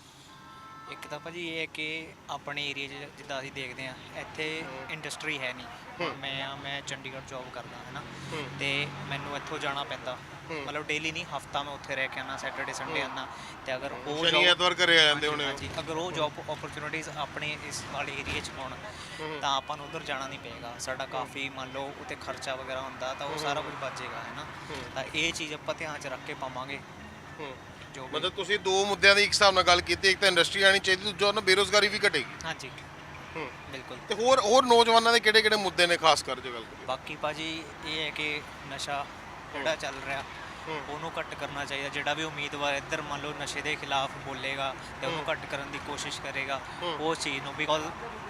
ਇੱਕ ਤਾਂ ਭਾਜੀ ਇਹ ਹੈ ਕਿ ਆਪਣੇ ਏਰੀਆ 'ਚ ਜਿੱਦਾਂ ਅਸੀਂ ਦੇਖਦੇ ਆ ਇੱਥੇ ਇੰਡਸਟਰੀ ਹੈ ਨਹੀਂ। ਮੈਂ ਆ ਮੈਂ ਚੰਡੀਗੜ੍ਹ ਜੌਬ ਕਰਦਾ ਹੈ। ਨਾ ਤੇ ਮੈਨੂੰ ਇੱਥੋਂ ਜਾਣਾ ਪੈਂਦਾ। ਮਤਲਬ ਡੇਲੀ ਨਹੀਂ ਹਫਤਾ ਮੈਂ ਉੱਥੇ ਰਹਿ ਕੇ ਆਣਾ ਸੈਟਰਡੇ ਸੰਡੇ ਆਣਾ ਤੇ ਅਗਰ ਉਹ ਸ਼ਨੀ ਐਤਵਾਰ ਆ ਜਾਂਦੇ ਹੋਣੇ ਹਾਂਜੀ ਅਗਰ ਉਹ ਜੌਬ ਓਪਰਚ्युनिटीज ਆਪਣੇ ਇਸ ਵਾਲੇ ਏਰੀਆ 'ਚ ਹੋਣ ਤਾਂ ਆਪਾਂ ਨੂੰ ਉਧਰ ਜਾਣਾ ਨਹੀਂ ਪਏਗਾ। ਸਾਡਾ ਕਾਫੀ ਮੰਨ ਲਓ ਉੱਥੇ ਖਰਚਾ ਵਗੈਰਾ ਹੁੰਦਾ ਤਾਂ ਉਹ ਸਾਰਾ ਕੁਝ ਬਚੇਗਾ ਹੈ। ਨਾ ਤਾਂ ਇਹ ਚੀਜ਼ ਆਪਾਂ ਧਿਆਨ 'ਚ ਰੱਖ ਕੇ ਪਾਵਾਂਗੇ। ਜੋ ਵੀ। ਮਤਲਬ ਤੁਸੀਂ ਦੋ ਮੁੱਦਿਆਂ ਦੀ ਇੱਕ ਹਿਸਾਬ ਨਾਲ ਗੱਲ ਕੀਤੀ ਇੱਕ ਤਾਂ ਇੰਡਸਟਰੀ ਆਣੀ ਚਾਹੀਦੀ ਦੂਜਾ ਉਹਨਾਂ ਬੇਰੋਜ਼ਗਾਰੀ ਵੀ ਘਟੇਗੀ। ਹਾਂਜੀ। ਬਿਲਕੁਲ। ਤੇ ਹੋਰ ਹੋਰ ਨੌਜਵਾਨਾਂ ਦੇ ਕਿਹੜੇ ਕਿਹੜੇ ਮੁੱਦੇ ਨੇ ਖਾਸ ਕਰ ਜੇ ਗੱਲ ਕਰੀਏ? ਬਾਕੀ ਭਾਜੀ ਇਹ ਹੈ ਕਿ ਨਸ਼ਾ ਜਿਹੜਾ ਚੱਲ ਰਿਹਾ ਉਹਨੂੰ ਘੱਟ ਕਰਨਾ ਚਾਹੀਦਾ ਜਿਹੜਾ ਵੀ ਉਮੀਦਵਾਰ ਇੱਧਰ ਮੰਨ ਲਓ ਨਸ਼ੇ ਦੇ ਖਿਲਾਫ ਬੋਲੇਗਾ ਤੇ ਉਹਨੂੰ ਘੱਟ ਕਰਨ ਦੀ ਕੋਸ਼ਿਸ਼ ਕਰੇਗਾ ਉਸ ਚੀਜ਼ ਨੂੰ ਬਿਕੋਜ਼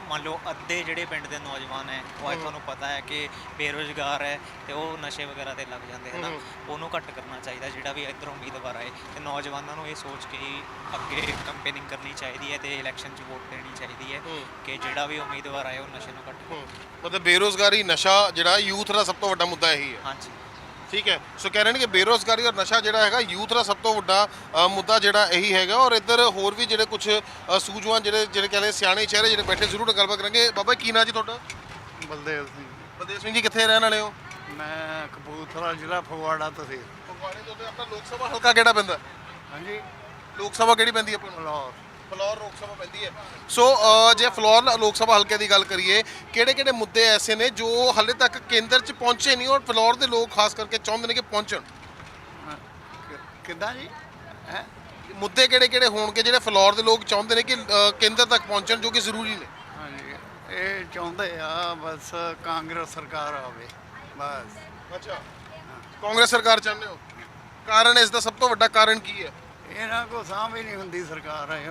ਮੰਨ ਲਓ ਅੱਧੇ ਜਿਹੜੇ ਪਿੰਡ ਦੇ ਨੌਜਵਾਨ ਹੈ ਉਹ ਅੱਜ ਤੁਹਾਨੂੰ ਪਤਾ ਹੈ ਕਿ ਬੇਰੋਜ਼ਗਾਰ ਹੈ ਤੇ ਉਹ ਨਸ਼ੇ ਵਗੈਰਾ ਤੇ ਲੱਗ ਜਾਂਦੇ ਹਨ ਉਹਨੂੰ ਘੱਟ ਕਰਨਾ ਚਾਹੀਦਾ ਜਿਹੜਾ ਵੀ ਇੱਧਰ ਉਮੀਦਵਾਰ ਆਏ ਤੇ ਨੌਜਵਾਨਾਂ ਨੂੰ ਇਹ ਸੋਚ ਕੇ ਹੀ ਅੱਗੇ ਕੰਪੇਨਿੰਗ ਕਰਨੀ ਚਾਹੀਦੀ ਹੈ ਤੇ ਇਲੈਕਸ਼ਨ 'ਚ ਵੋਟ ਦੇਣੀ ਚਾਹੀਦੀ ਹੈ ਕਿ ਜਿਹੜਾ ਵੀ ਉਮੀਦਵਾਰ ਆਏ ਉਹ ਨਸ਼ੇ ਨੂੰ ਘੱਟ ਕਰੇ। ਮਤਲਬ ਬੇਰੋਜ਼ਗਾਰੀ ਨਸ਼ਾ ਜਿਹੜਾ ਯੂਥ ਦਾ ਸਭ ਤੋਂ ਵੱਡਾ ਮੁੱਦਾ ਇਹੀ ਹੈ। ਹਾਂਜੀ। ਠੀਕ ਹੈ। ਸੋ ਕਹਿ ਰਹੇ ਨੇ ਕਿ ਬੇਰੋਜ਼ਗਾਰੀ ਔਰ ਨਸ਼ਾ ਜਿਹੜਾ ਹੈਗਾ ਯੂਥ ਦਾ ਸਭ ਤੋਂ ਵੱਡਾ ਅ, ਮੁੱਦਾ ਜਿਹੜਾ ਇਹੀ ਹੈਗਾ ਔਰ ਇੱਧਰ ਹੋਰ ਵੀ ਜਿਹੜੇ ਕੁਝ ਸੂਝਵਾਨ ਜਿਹੜੇ ਜਿਹੜੇ ਕਹਿੰਦੇ ਸਿਆਣੇ ਚਿਹਰੇ ਜਿਹੜੇ ਬੈਠੇ ਜ਼ਰੂਰ ਗੱਲਬਾਤ ਕਰਾਂਗੇ। ਬਾਬਾ ਕੀ ਨਾਂ ਜੀ ਤੁਹਾਡਾ? ਬਲਦੇਵ ਸਿੰਘ ਬਲਦੇਵ ਸਿੰਘ ਜੀ ਕਿੱਥੇ ਰਹਿਣ ਵਾਲੇ ਹੋ? ਮੈਂ ਕਪੂਰਥਲਾ ਜ਼ਿਲ੍ਹਾ ਫਗਵਾੜਾ ਤਹਿਸੀਲ ਫਗਵਾੜੇ ਤੋਂ ਆਪਣਾ ਲੋਕ ਸਭਾ ਹਲਕਾ ਕਿਹੜਾ ਪੈਂਦਾ? ਹਾਂਜੀ। ਲੋਕ ਸਭਾ ਕਿਹੜੀ ਪੈਂਦੀ ਹੈ ਆਪਾਂ ਨੂੰ? ਫਲੋਰ ਫਲੋਰ ਲੋਕ ਸਭਾ ਪੈਂਦੀ ਹੈ। ਸੋ ਜੇ ਫਲੋਰ ਲੋਕ ਸਭਾ ਹਲਕੇ ਦੀ ਗੱਲ ਕਰੀਏ ਕਿਹੜੇ ਕਿਹੜੇ ਮੁੱਦੇ ਐਸੇ ਨੇ ਜੋ ਹਾਲੇ ਤੱਕ ਕੇਂਦਰ 'ਚ ਪਹੁੰਚੇ ਨਹੀਂ ਔਰ ਫਲੋਰ ਦੇ ਲੋਕ ਖਾਸ ਕਰਕੇ ਚਾਹੁੰਦੇ ਨੇ ਕਿ ਪਹੁੰਚਣ? ਹਾਂ, ਕਿੱਦਾਂ ਜੀ? ਹੈ? ਮੁੱਦੇ ਕਿਹੜੇ ਕਿਹੜੇ ਹੋਣਗੇ ਜਿਹੜੇ ਫਲੋਰ ਦੇ ਲੋਕ ਚਾਹੁੰਦੇ ਨੇ ਕਿ ਕੇਂਦਰ ਤੱਕ ਪਹੁੰਚਣ ਜੋ ਕਿ ਜ਼ਰੂਰੀ ਨੇ? ਹਾਂਜੀ ਇਹ ਚਾਹੁੰਦੇ ਆ ਬਸ ਕਾਂਗਰਸ ਸਰਕਾਰ ਆਵੇ ਬਸ। ਅੱਛਾ। ਕਾਂਗਰਸ ਸਰਕਾਰ ਚਾਹੁੰਦੇ ਹੋ? ਕਾਰਨ ਇਸ ਦਾ ਸਭ ਤੋਂ ਵੱਡਾ ਕਾਰਨ ਕੀ ਹੈ? ਇਹਨਾਂ ਕੋ ਸਾਂਭ ਹੀ ਨਹੀਂ ਹੁੰਦੀ ਸਰਕਾਰ ਇਹ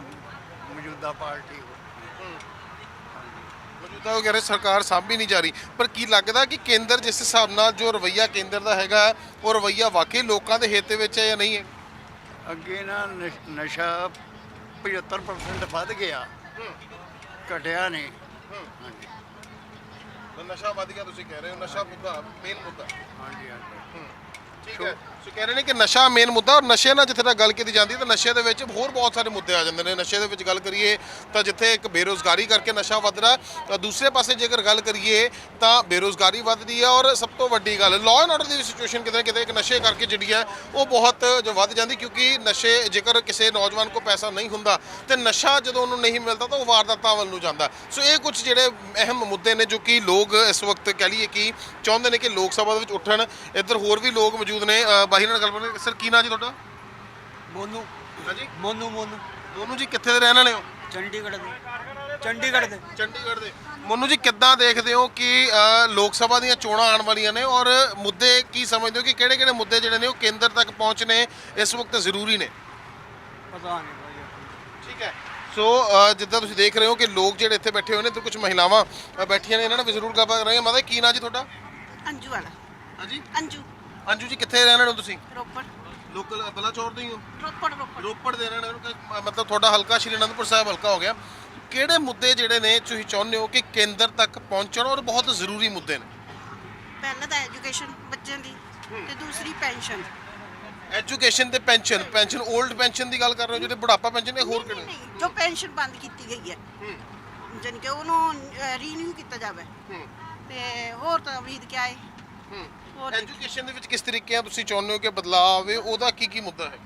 ਮੌਜੂਦਾ ਪਾਰਟੀ ਮੌਜੂਦਾ ਉਹ ਕਹਿ ਰਹੇ ਸਰਕਾਰ ਸਾਂਭੀ ਨਹੀਂ ਜਾ ਰਹੀ। ਪਰ ਕੀ ਲੱਗਦਾ ਕਿ ਕੇਂਦਰ ਜਿਸ ਹਿਸਾਬ ਨਾਲ ਜੋ ਰਵਈਆ ਕੇਂਦਰ ਦਾ ਹੈਗਾ ਉਹ ਰਵਈਆ ਵਾਕਈ ਲੋਕਾਂ ਦੇ ਹਿੱਤ ਵਿੱਚ ਹੈ ਜਾਂ ਨਹੀਂ ਹੈ? ਅੱਗੇ ਨਾ ਨਸ਼- ਨਸ਼ਾ 75% ਵੱਧ ਗਿਆ। ਘਟਿਆ ਨਹੀਂ। ਹਾਂਜੀ। ਨਸ਼ਾ ਵੱਧ ਗਿਆ ਤੁਸੀਂ ਕਹਿ ਰਹੇ ਹੋ। ਨਸ਼ਾ ਮੁੱਦਾ ਮੇਨ ਮੁੱਦਾ। ਹਾਂਜੀ ਹਾਂਜੀ। ਠੀਕ ਹੈ। ਸੋ ਕਹਿ ਰਹੇ ਨੇ ਕਿ ਨਸ਼ਾ ਮੇਨ ਮੁੱਦਾ ਔਰ ਨਸ਼ੇ ਨਾਲ ਜਿੱਥੇ ਤੱਕ ਗੱਲ ਕੀਤੀ ਜਾਂਦੀ ਹੈ, ਤਾਂ ਨਸ਼ੇ ਦੇ ਵਿੱਚ ਹੋਰ ਬਹੁਤ ਸਾਰੇ ਮੁੱਦੇ ਆ ਜਾਂਦੇ ਨੇ। ਨਸ਼ੇ ਦੇ ਵਿੱਚ ਗੱਲ ਕਰੀਏ ਤਾਂ ਜਿੱਥੇ ਇੱਕ ਬੇਰੋਜ਼ਗਾਰੀ ਕਰਕੇ ਨਸ਼ਾ ਵੱਧਦਾ ਤਾਂ ਦੂਸਰੇ ਪਾਸੇ ਜੇਕਰ ਗੱਲ ਕਰੀਏ, ਤਾਂ ਬੇਰੋਜ਼ਗਾਰੀ ਵੱਧਦੀ ਹੈ ਔਰ ਸਭ ਤੋਂ ਵੱਡੀ ਗੱਲ ਲਾਅ ਐਂਡ ਆਰਡਰ ਦੀ ਸਿਚੁਏਸ਼ਨ ਕਿਤੇ ਨਾ ਕਿਤੇ ਇੱਕ ਨਸ਼ੇ ਕਰਕੇ ਜਿਹੜੀ ਹੈ, ਉਹ ਬਹੁਤ ਜੋ ਵੱਧ ਜਾਂਦੀ ਕਿਉਂਕਿ ਨਸ਼ੇ ਜੇਕਰ ਕਿਸੇ ਨੌਜਵਾਨ ਕੋਲ ਪੈਸਾ ਨਹੀਂ ਹੁੰਦਾ, ਤੇ ਨਸ਼ਾ ਜਦੋਂ ਉਹਨੂੰ ਨਹੀਂ ਮਿਲਦਾ, ਤਾਂ ਉਹ ਵਾਰਦਾਤਾਂ ਵੱਲ ਨੂੰ ਜਾਂਦਾ। ਸੋ ਇਹ ਕੁਝ ਜਿਹੜੇ ਅਹਿਮ ਮੁੱਦੇ ਨੇ ਜੋ ਕਿ ਲੋਕ ਇਸ ਵਕਤ ਕਹਿ ਲਈਏ ਕਿ ਚਾਹੁੰਦੇ ਨੇ ਕਿ ਲੋਕ ਸਭਾ ਦੇ ਵਿੱਚ ਉੱਠਣ, ਇੱਧਰ ਹੋਰ ਵੀ ਲੋਕ ਮੌਜੂਦ ਨੇ ਅ, ਬਾਈ ਨਾਲ ਗੱਲ ਕਰਾਂਗੇ ਸਰ ਕੀ ਨਾਂ ਜੀ ਤੁਹਾਡਾ? ਮੋਨੂ। ਹਾਂਜੀ? ਮੋਨੂ ਮੋਨੂ। ਮੋਨੂ ਜੀ ਕਿੱਥੇ ਦੇ ਰਹਿਣ ਵਾਲੇ ਹੋ? ਚੰਡੀਗੜ੍ਹ ਦੇ। ਚੰਡੀਗੜ੍ਹ ਦੇ। ਚੰਡੀਗੜ੍ਹ ਦੇ। ਮੋਨੂ ਜੀ ਕਿੱਦਾਂ ਦੇਖਦੇ ਹੋ ਕਿ ਅ, ਲੋਕ ਸਭਾ ਦੀਆਂ ਚੋਣਾਂ ਆਉਣ ਵਾਲੀਆਂ ਨੇ ਔਰ ਮੁੱਦੇ ਕੀ ਸਮਝਦੇ ਹੋ ਕਿ ਕਿਹੜੇ ਕਿਹੜੇ ਮੁੱਦੇ ਜਿਹੜੇ ਨੇ ਉਹ ਕੇਂਦਰ ਤੱਕ ਪਹੁੰਚਣੇ ਇਸ ਵਕਤ ਜ਼ਰੂਰੀ ਨੇ? ਪਤਾ ਨਹੀਂ ਭਾਈ ਠੀਕ ਹੈ। ਸੋ ਅ, ਜਿੱਦਾਂ ਤੁਸੀਂ ਦੇਖ ਰਹੇ ਹੋ ਕਿ ਲੋਕ ਜਿਹੜੇ ਇੱਥੇ ਬੈਠੇ ਹੋਏ ਨੇ ਤੇ ਕੁਝ ਮਹਿਲਾਵਾਂ ਅ, ਬੈਠੀਆਂ ਨੇ ਇਹਨਾਂ ਨਾਲ ਵੀ ਜ਼ਰੂਰ ਗੱਲਬਾਤ ਕਰਾਂਗੇ। ਮਾਤਾ ਕੀ ਨਾਂ ਜੀ ਤੁਹਾਡਾ? ਅੰਜੂ ਵਾਲਾ। ਹਾਂਜੀ? ਅੰਜੂ। ਅੰਜੂ ਜੀ ਕਿੱਥੇ ਰਹਿਣ ਵਾਲੇ ਹੋ ਤੁਸੀਂ? ਰੋਪੜ। ਲੋਕਲ ਬਲਾਚੌਰ ਦੇ ਹੀ ਹੋ? ਰੋਪੜ ਰੋਪੜ। ਰੋਪੜ ਦੇ ਰਹਿਣ ਵਾਲੇ ਹੋ ਕਿ ਮਤਲਬ ਤੁਹਾਡਾ ਹਲਕਾ ਸ਼੍ਰੀ ਅਨੰਦਪੁਰ ਸਾਹਿਬ ਹਲਕਾ ਹੋ ਗਿਆ। ਕਿਹੜੇ ਮੁੱਦੇ ਜਿਹੜੇ ਨੇ ਤੁਸੀਂ ਚਾਹੁੰਦੇ ਹੋ ਕਿ ਕੇਂਦਰ ਤੱਕ ਪਹੁੰਚਣ ਔਰ ਬਹੁਤ ਜ਼ਰੂਰੀ ਮੁੱਦੇ ਨੇ? ਪਹਿਲਾਂ ਤਾਂ ਐਜੂਕੇਸ਼ਨ ਬੱਚਿਆਂ ਦੀ ਤੇ ਦੂਸਰੀ ਪੈਨਸ਼ਨ। ਐਜੂਕੇਸ਼ਨ ਤੇ ਪੈਨਸ਼ਨ ਪੈਨਸ਼ਨ 올ਡ ਪੈਨਸ਼ਨ ਦੀ ਗੱਲ ਕਰ ਰਹੇ ਹੋ ਜਿਹੜੇ ਬੁਢਾਪਾ ਪੈਨਸ਼ਨ ਇਹ ਹੋਰ ਕਿਹੜੇ? ਨਹੀਂ, ਜੋ ਪੈਨਸ਼ਨ ਬੰਦ ਕੀਤੀ ਗਈ ਹੈ। ਜਾਣੀ ਕਿ ਉਹਨੂੰ ਰੀਨਿਊ ਕੀਤਾ ਜਾਵੇ। ਹੂੰ। ਤੇ ਹੋਰ ਤਾਂ ਉਮੀਦ ਕਿਆ ਹੈ ਹੂੰ। ਐਜੂਕੇਸ਼ਨ ਦੇ ਵਿੱਚ ਕਿਸ ਤਰੀਕੇ ਨਾਲ ਤੁਸੀਂ ਚਾਹੁੰਦੇ ਹੋ ਕਿ ਬਦਲਾਅ ਆਵੇ? ਉਹਦਾ ਕੀ ਕੀ ਮੁੱਦਾ ਹੈ?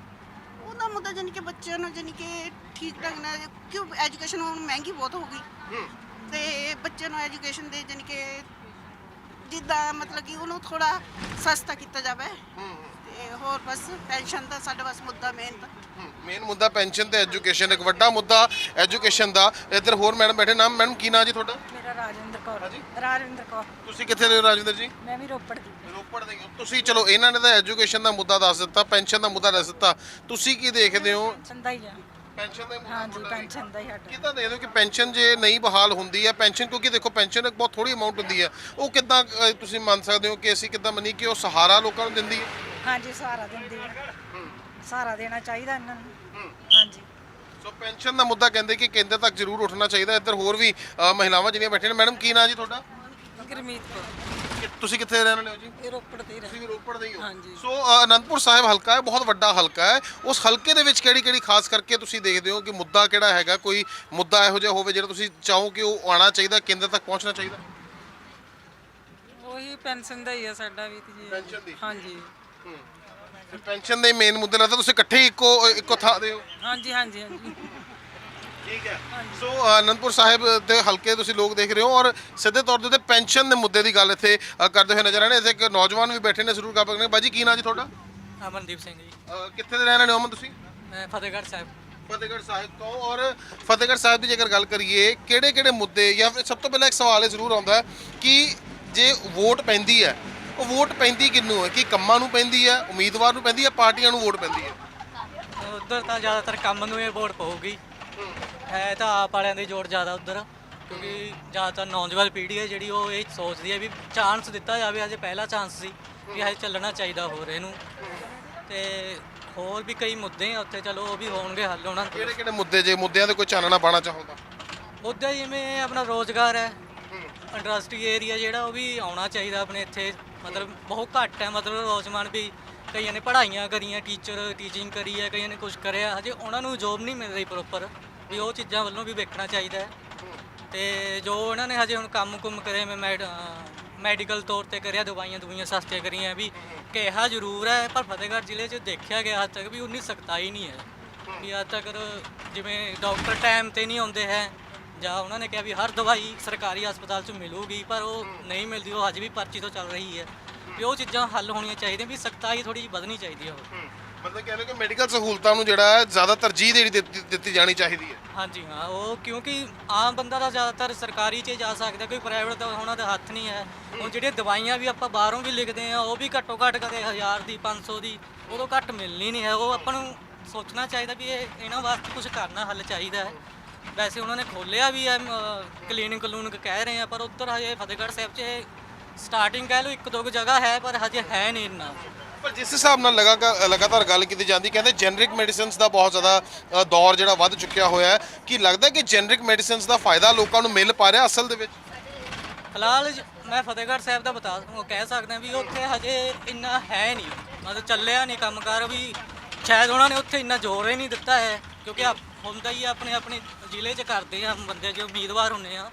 ਉਹਦਾ ਮੁੱਦਾ ਜਾਣੀ ਕਿ ਬੱਚਿਆਂ ਨੂੰ ਜਾਣੀ ਕਿ ਠੀਕ ਢੰਗ ਨਾਲ ਕਿਉਂ ਐਜੂਕੇਸ਼ਨ ਹੁਣ ਮਹਿੰਗੀ ਬਹੁਤ ਹੋ ਗਈ। ਤੇ ਬੱਚਿਆਂ ਨੂੰ ਐਜੂਕੇਸ਼ਨ ਦੇ ਜਾਣੀ ਕਿ ਜਿੱਦਾਂ ਮਤਲਬ ਕਿ ਉਹਨੂੰ ਥੋੜਾ ਸਸਤਾ ਕੀਤਾ ਜਾਵੇ। ਹੋਰ ਬਸ ਪੈਨਸ਼ਨ ਦਾ ਸਾਡਾ ਬਸ ਮੁੱਦਾ ਮੇਨ ਤਾਂ। ਮੇਨ ਮੁੱਦਾ ਪੈਨਸ਼ਨ ਤੇ ਐਜੂਕੇਸ਼ਨ ਇੱਕ ਵੱਡਾ ਮੁੱਦਾ ਐਜੂਕੇਸ਼ਨ ਦਾ। ਇੱਧਰ ਹੋਰ ਮੈਡਮ ਬੈਠੇ ਨਾਮ ਮੈਡਮ ਕੀ ਨਾਂ ਜੀ ਤੁਹਾਡਾ? ਮੇਰਾ ਰਾਜਿੰਦਰ ਕੌਰ। ਹਾਂਜੀ। ਰਾਜਿੰਦਰ ਕੌਰ। ਤੁਸੀਂ ਕਿੱਥੇ ਦੇ ਹੋ ਰਾਜਵਿੰਦਰ ਜੀ? ਮੈਂ ਵੀ ਰੋਪੜ ਦੀ। ਰੋਪੜ ਦੇ ਹੋ ਤੁਸੀਂ ਚਲੋ ਇਹਨਾਂ ਨੇ ਤਾਂ ਐਜੂਕੇਸ਼ਨ ਦਾ ਮੁੱਦਾ ਦੱਸ ਦਿੱਤਾ ਪੈਨਸ਼ਨ ਦਾ ਮੁੱਦਾ ਦੱਸ ਦਿੱਤਾ। ਤੁਸੀਂ ਕੀ ਦੇਖਦੇ ਹੋ? ਪੈਨਸ਼ਨ ਦਾ ਹੀ ਆ। ਪੈਨਸ਼ਨ ਦਾ ਮੁੱਦਾ ਹਾਂਜੀ ਪੈਨਸ਼ਨ ਦਾ ਹੀ ਸਾਡਾ। ਕਿੱਦਾਂ ਦੇਖਦੇ ਹੋ ਕਿ ਪੈਨਸ਼ਨ ਜੇ ਨਹੀਂ ਬਹਾਲ ਹੁੰਦੀ ਹੈ ਪੈਨਸ਼ਨ ਕਿਉਂਕਿ ਦੇਖੋ ਪੈਨਸ਼ਨ ਇੱਕ ਬਹੁਤ ਥੋੜੀ ਅਮਾਉਂਟ ਹੁੰਦੀ ਹੈ। ਉਹ ਕਿੱਦਾਂ ਤੁਸੀਂ ਮੰਨ ਸਕਦੇ ਹੋ ਕਿ ਅਸੀਂ ਕਿੱਦਾਂ ਮੰਨੀ ਕਿ ਉਹ ਸਹਾਰਾ ਲੋਕਾਂ ਨੂੰ ਦਿੰਦੀ ਹੈ? ਹਾਂਜੀ ਸਹਾਰਾ ਦਿੰਦੀ ਆ ਸਹਾਰਾ ਦੇਣਾ ਚਾਹੀਦਾ ਇਹਨਾਂ ਨੂੰ। ਹਾਂਜੀ। ਸੋ ਪੈਨਸ਼ਨ ਦਾ ਮੁੱਦਾ ਕਹਿੰਦੇ ਕਿ ਕੇਂਦਰ ਤੱਕ ਜ਼ਰੂਰ ਉੱਠਣਾ ਚਾਹੀਦਾ। ਇੱਧਰ ਹੋਰ ਵੀ ਅ, ਮਹਿਲਾਵਾਂ ਜਿਹੜੀਆਂ ਬੈਠੀਆਂ ਨੇ ਮੈਡਮ ਕੀ ਨਾਂ ਜੀ ਤੁਹਾਡਾ? ਗੁਰਮੀਤ ਕੌਰ। ਕਿ- ਤੁਸੀਂ ਕਿੱਥੇ ਰਹਿਣ ਵਾਲੇ ਹੋ ਜੀ? ਇਹ ਰੋਪੜ ਦੇ ਤੁਸੀਂ ਵੀ ਰੋਪੜ ਦੇ ਹੀ ਹੋ। ਹਾਂਜੀ। ਸੋ ਅ, ਅਨੰਦਪੁਰ ਸਾਹਿਬ ਹਲਕਾ ਹੈ ਬਹੁਤ ਵੱਡਾ ਹਲਕਾ ਹੈ। ਉਸ ਹਲਕੇ ਦੇ ਵਿੱਚ ਕਿਹੜੀ ਕਿਹੜੀ ਖਾਸ ਕਰਕੇ ਤੁਸੀਂ ਦੇਖਦੇ ਹੋ ਕਿ ਮੁੱਦਾ ਕਿਹੜਾ ਹੈਗਾ? ਕੋਈ ਮੁੱਦਾ ਇਹੋ ਜਿਹਾ ਹੋਵੇ ਜਿਹੜਾ ਤੁਸੀਂ ਚਾਹੋ ਕਿ ਉਹ ਆਉਣਾ ਚਾਹੀਦਾ ਕੇਂਦਰ ਤੱਕ ਪਹੁੰਚਣਾ ਚਾਹੀਦਾ? ਉਹੀ ਪੈਨਸ਼ਨ ਦਾ ਹੀ ਆ ਸਾਡਾ ਵੀ ਤੇ ਜੀ। ਪੈਨਸ਼ਨ ਦੀ। ਹਾਂਜੀ। ਤੇ ਪੈਨਸ਼ਨ ਦੇ ਮੇਨ ਮੁੱਦੇ ਲੱਗਦਾ ਤੁਸੀਂ ਇਕੱਠੇ ਹੀ ਇੱਕੋ ਇੱਕੋ ਥਾਂ ਦੇ ਹੋ? ਹਾਂਜੀ ਹਾਂਜੀ ਹਾਂਜੀ। ਠੀਕ ਹੈ। ਸੋ ਅਨੰਦਪੁਰ ਸਾਹਿਬ ਦੇ ਹਲਕੇ ਤੁਸੀਂ ਲੋਕ ਦੇਖ ਰਹੇ ਹੋ ਔਰ ਸਿੱਧੇ ਤੌਰ ਦੇ ਉੱਤੇ ਪੈਨਸ਼ਨ ਦੇ ਮੁੱਦੇ ਦੀ ਗੱਲ ਇੱਥੇ ਅ, ਕਰਦੇ ਹੋਏ ਨਜ਼ਰ ਆ ਰਹੇ ਨੇ। ਇੱਥੇ ਇੱਕ ਨੌਜਵਾਨ ਵੀ ਬੈਠੇ ਨੇ ਜ਼ਰੂਰ ਗੱਲ ਕਰਨਗੇ ਬਾਜੀ ਕੀ ਨਾਂ ਜੀ ਤੁਹਾਡਾ? ਅਮਨਦੀਪ ਸਿੰਘ ਜੀ। ਅ, ਕਿੱਥੇ ਦੇ ਰਹਿਣ ਵਾਲੇ ਹੋ ਅਮਨ ਤੁਸੀਂ? ਮੈਂ ਫਤਿਹਗੜ੍ਹ ਸਾਹਿਬ। ਫਤਿਹਗੜ੍ਹ ਸਾਹਿਬ ਤੋਂ। ਔਰ ਫਤਿਹਗੜ੍ਹ ਸਾਹਿਬ ਦੀ ਜੇਕਰ ਗੱਲ ਕਰੀਏ ਕਿਹੜੇ ਕਿਹੜੇ ਮੁੱਦੇ ਜਾਂ ਫਿਰ ਸਭ ਤੋਂ ਪਹਿਲਾਂ ਇੱਕ ਸਵਾਲ ਇਹ ਜ਼ਰੂਰ ਆਉਂਦਾ ਹੈ ਕਿ ਜੇ ਵੋਟ ਪੈਂਦੀ ਹੈ ਉਹ ਵੋਟ ਪੈਂਦੀ ਕਿਹਨੂੰ ਹੈ? ਕਿ ਕੰਮਾਂ ਨੂੰ ਪੈਂਦੀ ਹੈ? ਉਮੀਦਵਾਰ ਨੂੰ ਪੈਂਦੀ ਹੈ? ਪਾਰਟੀਆਂ ਨੂੰ ਵੋਟ ਪੈਂਦੀ ਹੈ? ਉਧਰ ਤਾਂ ਜ਼ਿਆਦਾਤਰ ਕੰਮ ਨੂੰ ਇਹ ਵੋਟ ਪਊਗੀ। ਹੈ ਤਾਂ ਆਪ ਵਾਲਿਆਂ ਦੀ ਜੋੜ ਜ਼ਿਆਦਾ ਉਧਰ। ਕਿਉਂਕਿ ਜ਼ਿਆਦਾਤਰ ਨੌਜਵਾਨ ਪੀੜ੍ਹੀ ਹੈ ਜਿਹੜੀ ਉਹ ਇਹ ਸੋਚਦੀ ਹੈ ਵੀ ਚਾਂਸ ਦਿੱਤਾ ਜਾਵੇ ਅਜੇ ਪਹਿਲਾ ਚਾਂਸ ਸੀ ਵੀ ਹਜੇ ਚੱਲਣਾ ਚਾਹੀਦਾ ਹੋਰ ਇਹਨੂੰ। ਤੇ ਹੋਰ ਵੀ ਕਈ ਮੁੱਦੇ ਆ ਉੱਥੇ ਚਲੋ ਉਹ ਵੀ ਹੋਣਗੇ ਹੱਲ ਦੇ ਕਿਹੜੇ ਕਿਹੜੇ ਮੁੱਦੇ? ਜੇ ਮੁੱਦਿਆਂ ਤੇ ਕੋਈ ਚਾਨਣਾ ਪਾਣਾ ਚਾਹੁੰਦਾ। ਮੁੱਦਾ ਜਿਵੇਂ ਆਪਣਾ ਰੋਜ਼ਗਾਰ ਹੈ। ਇੰਡਸਟਰੀ ਏਰੀਆ ਜਿਹੜਾ ਉਹ ਵੀ ਆਉਣਾ ਚਾਹੀਦਾ ਆਪਣੇ ਇੱਥੇ। ਮਤਲਬ ਬਹੁਤ ਘੱਟ ਹੈ, ਮਤਲਬ ਨੌਜਵਾਨ ਵੀ ਕਈਆਂ ਨੇ ਪੜ੍ਹਾਈਆਂ ਕਰੀਆਂ ਟੀਚਰ ਟੀਚਿੰਗ ਕਰੀ ਹੈ, ਕਈਆਂ ਨੇ ਕੁਝ ਕਰਿਆ, ਹਜੇ ਉਹਨਾਂ ਨੂੰ ਜੋਬ ਨਹੀਂ ਮਿਲ ਰਹੀ ਪ੍ਰੋਪਰ ਵੀ ਉਹ ਚੀਜ਼ਾਂ ਵੱਲੋਂ ਵੀ ਵੇਖਣਾ ਚਾਹੀਦਾ ਹੈ। ਤੇ ਜੋ ਉਹਨਾਂ ਨੇ ਹਜੇ ਹੁਣ ਕੰਮ ਕੁਮ ਕਰੇ, ਮੈਂ ਮੈਡ ਮੈਡੀਕਲ ਤੌਰ ਤੇ ਕਰਿਆ, ਦਵਾਈਆਂ ਦਵਾਈਆਂ ਸਸਤੀਆਂ ਕਰੀਆਂ, ਵੀ ਕਿਹਾ ਜ਼ਰੂਰ ਹੈ, ਪਰ ਫਤਿਹਗੜ੍ਹ ਜ਼ਿਲ੍ਹੇ 'ਚ ਦੇਖਿਆ ਗਿਆ ਹੱਦ ਤੱਕ ਵੀ ਉਨੀ ਸਖਤਾਈ ਨਹੀਂ ਹੈ। ਵੀ ਹੱਦ ਤੱਕ ਜਿਵੇਂ ਡਾਕਟਰ ਟਾਈਮ ਤੇ ਨਹੀਂ ਆਉਂਦੇ ਹੈ ਜਾਂ ਉਹਨਾਂ ਨੇ ਕਿਹਾ ਵੀ ਹਰ ਦਵਾਈ ਸਰਕਾਰੀ ਹਸਪਤਾਲ 'ਚ ਮਿਲੂਗੀ ਪਰ ਉਹ ਨਹੀਂ ਮਿਲਦੀ ਉਹ ਅੱਜ ਵੀ ਪਰਚੀ ਤੋਂ ਚੱਲ ਰਹੀ ਹੈ। ਵੀ ਉਹ ਚੀਜ਼ਾਂ ਹੱਲ ਹੋਣੀਆਂ ਚਾਹੀਦੀਆਂ ਵੀ ਸਖਤਾਈ ਥੋੜੀ ਜਿਹੀ ਵਧਣੀ ਚਾਹੀਦੀ ਹੈ ਉਹ। ਮਤਲਬ ਕਹਿੰਦੇ ਕਿ ਮੈਡੀਕਲ ਸਹੂਲਤਾਂ ਨੂੰ ਜਿਹੜਾ ਹੈ ਜ਼ਿਆਦਾ ਤਰਜੀਹ ਦੇਣੀ ਦਿੱਤੀ ਦਿੱਤੀ ਜਾਣੀ ਚਾਹੀਦੀ ਹੈ। ਹਾਂਜੀ ਹਾਂ ਉਹ ਕਿਉਂਕਿ ਆਮ ਬੰਦਾ ਤਾਂ ਜ਼ਿਆਦਾਤਰ ਸਰਕਾਰੀ 'ਚ ਜਾ ਸਕਦਾ ਕੋਈ ਪ੍ਰਾਈਵੇਟ ਤਾਂ ਉਹਨਾਂ ਦਾ ਹੱਥ ਨਹੀਂ ਹੈ। ਹੁਣ ਜਿਹੜੀਆਂ ਦਵਾਈਆਂ ਵੀ ਆਪਾਂ ਬਾਹਰੋਂ ਵੀ ਲਿਖਦੇ ਆ ਉਹ ਵੀ ਘੱਟੋ ਘੱਟ ਕਦੇ 1000 ਦੀ 500 ਦੀ ਉਦੋਂ ਘੱਟ ਮਿਲਣੀ ਨਹੀਂ ਹੈ। ਉਹ ਆਪਾਂ ਨੂੰ ਸੋਚਣਾ ਚਾਹੀਦਾ ਵੀ ਇਹ ਇਹਨਾਂ ਵਾਸਤੇ ਕੁਝ ਕਰਨਾ ਹੱਲ ਚਾਹੀਦਾ ਹੈ। ਵੈਸੇ ਉਹਨਾਂ ਨੇ ਖੋਲਿਆ ਵੀ ਹੈ ਕਲੀਨਿਕ ਕਲੂਨਿਕ ਕਹਿ ਰਹੇ ਆ ਪਰ ਉੱਧਰ ਹਜੇ ਫਤਿਹਗੜ੍ਹ ਸਾਹਿਬ 'ਚ ਸਟਾਰਟਿੰਗ ਕਹਿ ਲਓ ਇੱਕ ਦੋ ਕੁ ਜਗ੍ਹਾ ਹੈ ਪਰ ਹਜੇ ਹੈ ਨਹੀਂ ਇੰਨਾ। ਪਰ ਜਿਸ ਹਿਸਾਬ ਨਾਲ ਲਗਾਤਾਰ ਲਗਾਤਾਰ ਗੱਲ ਕੀਤੀ ਜਾਂਦੀ ਕਹਿੰਦੇ ਜੈਨਰਿਕ ਮੈਡੀਸਿਨਸ ਦਾ ਬਹੁਤ ਜ਼ਿਆਦਾ ਦੌਰ ਜਿਹੜਾ ਵੱਧ ਚੁੱਕਿਆ ਹੋਇਆ ਹੈ। ਕੀ ਲੱਗਦਾ ਕਿ ਜੈਨਰਿਕ ਮੈਡੀਸਿਨਸ ਦਾ ਫਾਇਦਾ ਲੋਕਾਂ ਨੂੰ ਮਿਲ ਪਾ ਰਿਹਾ ਅਸਲ ਦੇ ਵਿੱਚ? ਫਿਲਹਾਲ ਮੈਂ ਫਤਿਹਗੜ੍ਹ ਸਾਹਿਬ ਦਾ ਬਤਾ ਕਹਿ ਸਕਦਾ ਵੀ ਉੱਥੇ ਹਜੇ ਇੰਨਾ ਹੈ ਨਹੀਂ। ਮਤਲਬ ਚੱਲਿਆ ਨਹੀਂ ਕੰਮਕਾਰ ਵੀ ਸ਼ਾਇਦ ਉਹਨਾਂ ਨੇ ਉੱਥੇ ਇੰਨਾ ਜ਼ੋਰ ਹੀ ਨਹੀਂ ਦਿੱਤਾ ਹੈ ਕਿਉਂਕਿ ਹੁੰਦਾ ਹੀ ਆ ਆਪਣੇ ਆਪਣੇ ਜ਼ਿਲ੍ਹੇ 'ਚ ਕਰਦੇ ਆ ਬੰਦੇ ਜੋ ਉਮੀਦਵਾਰ ਹੁੰਦੇ ਆ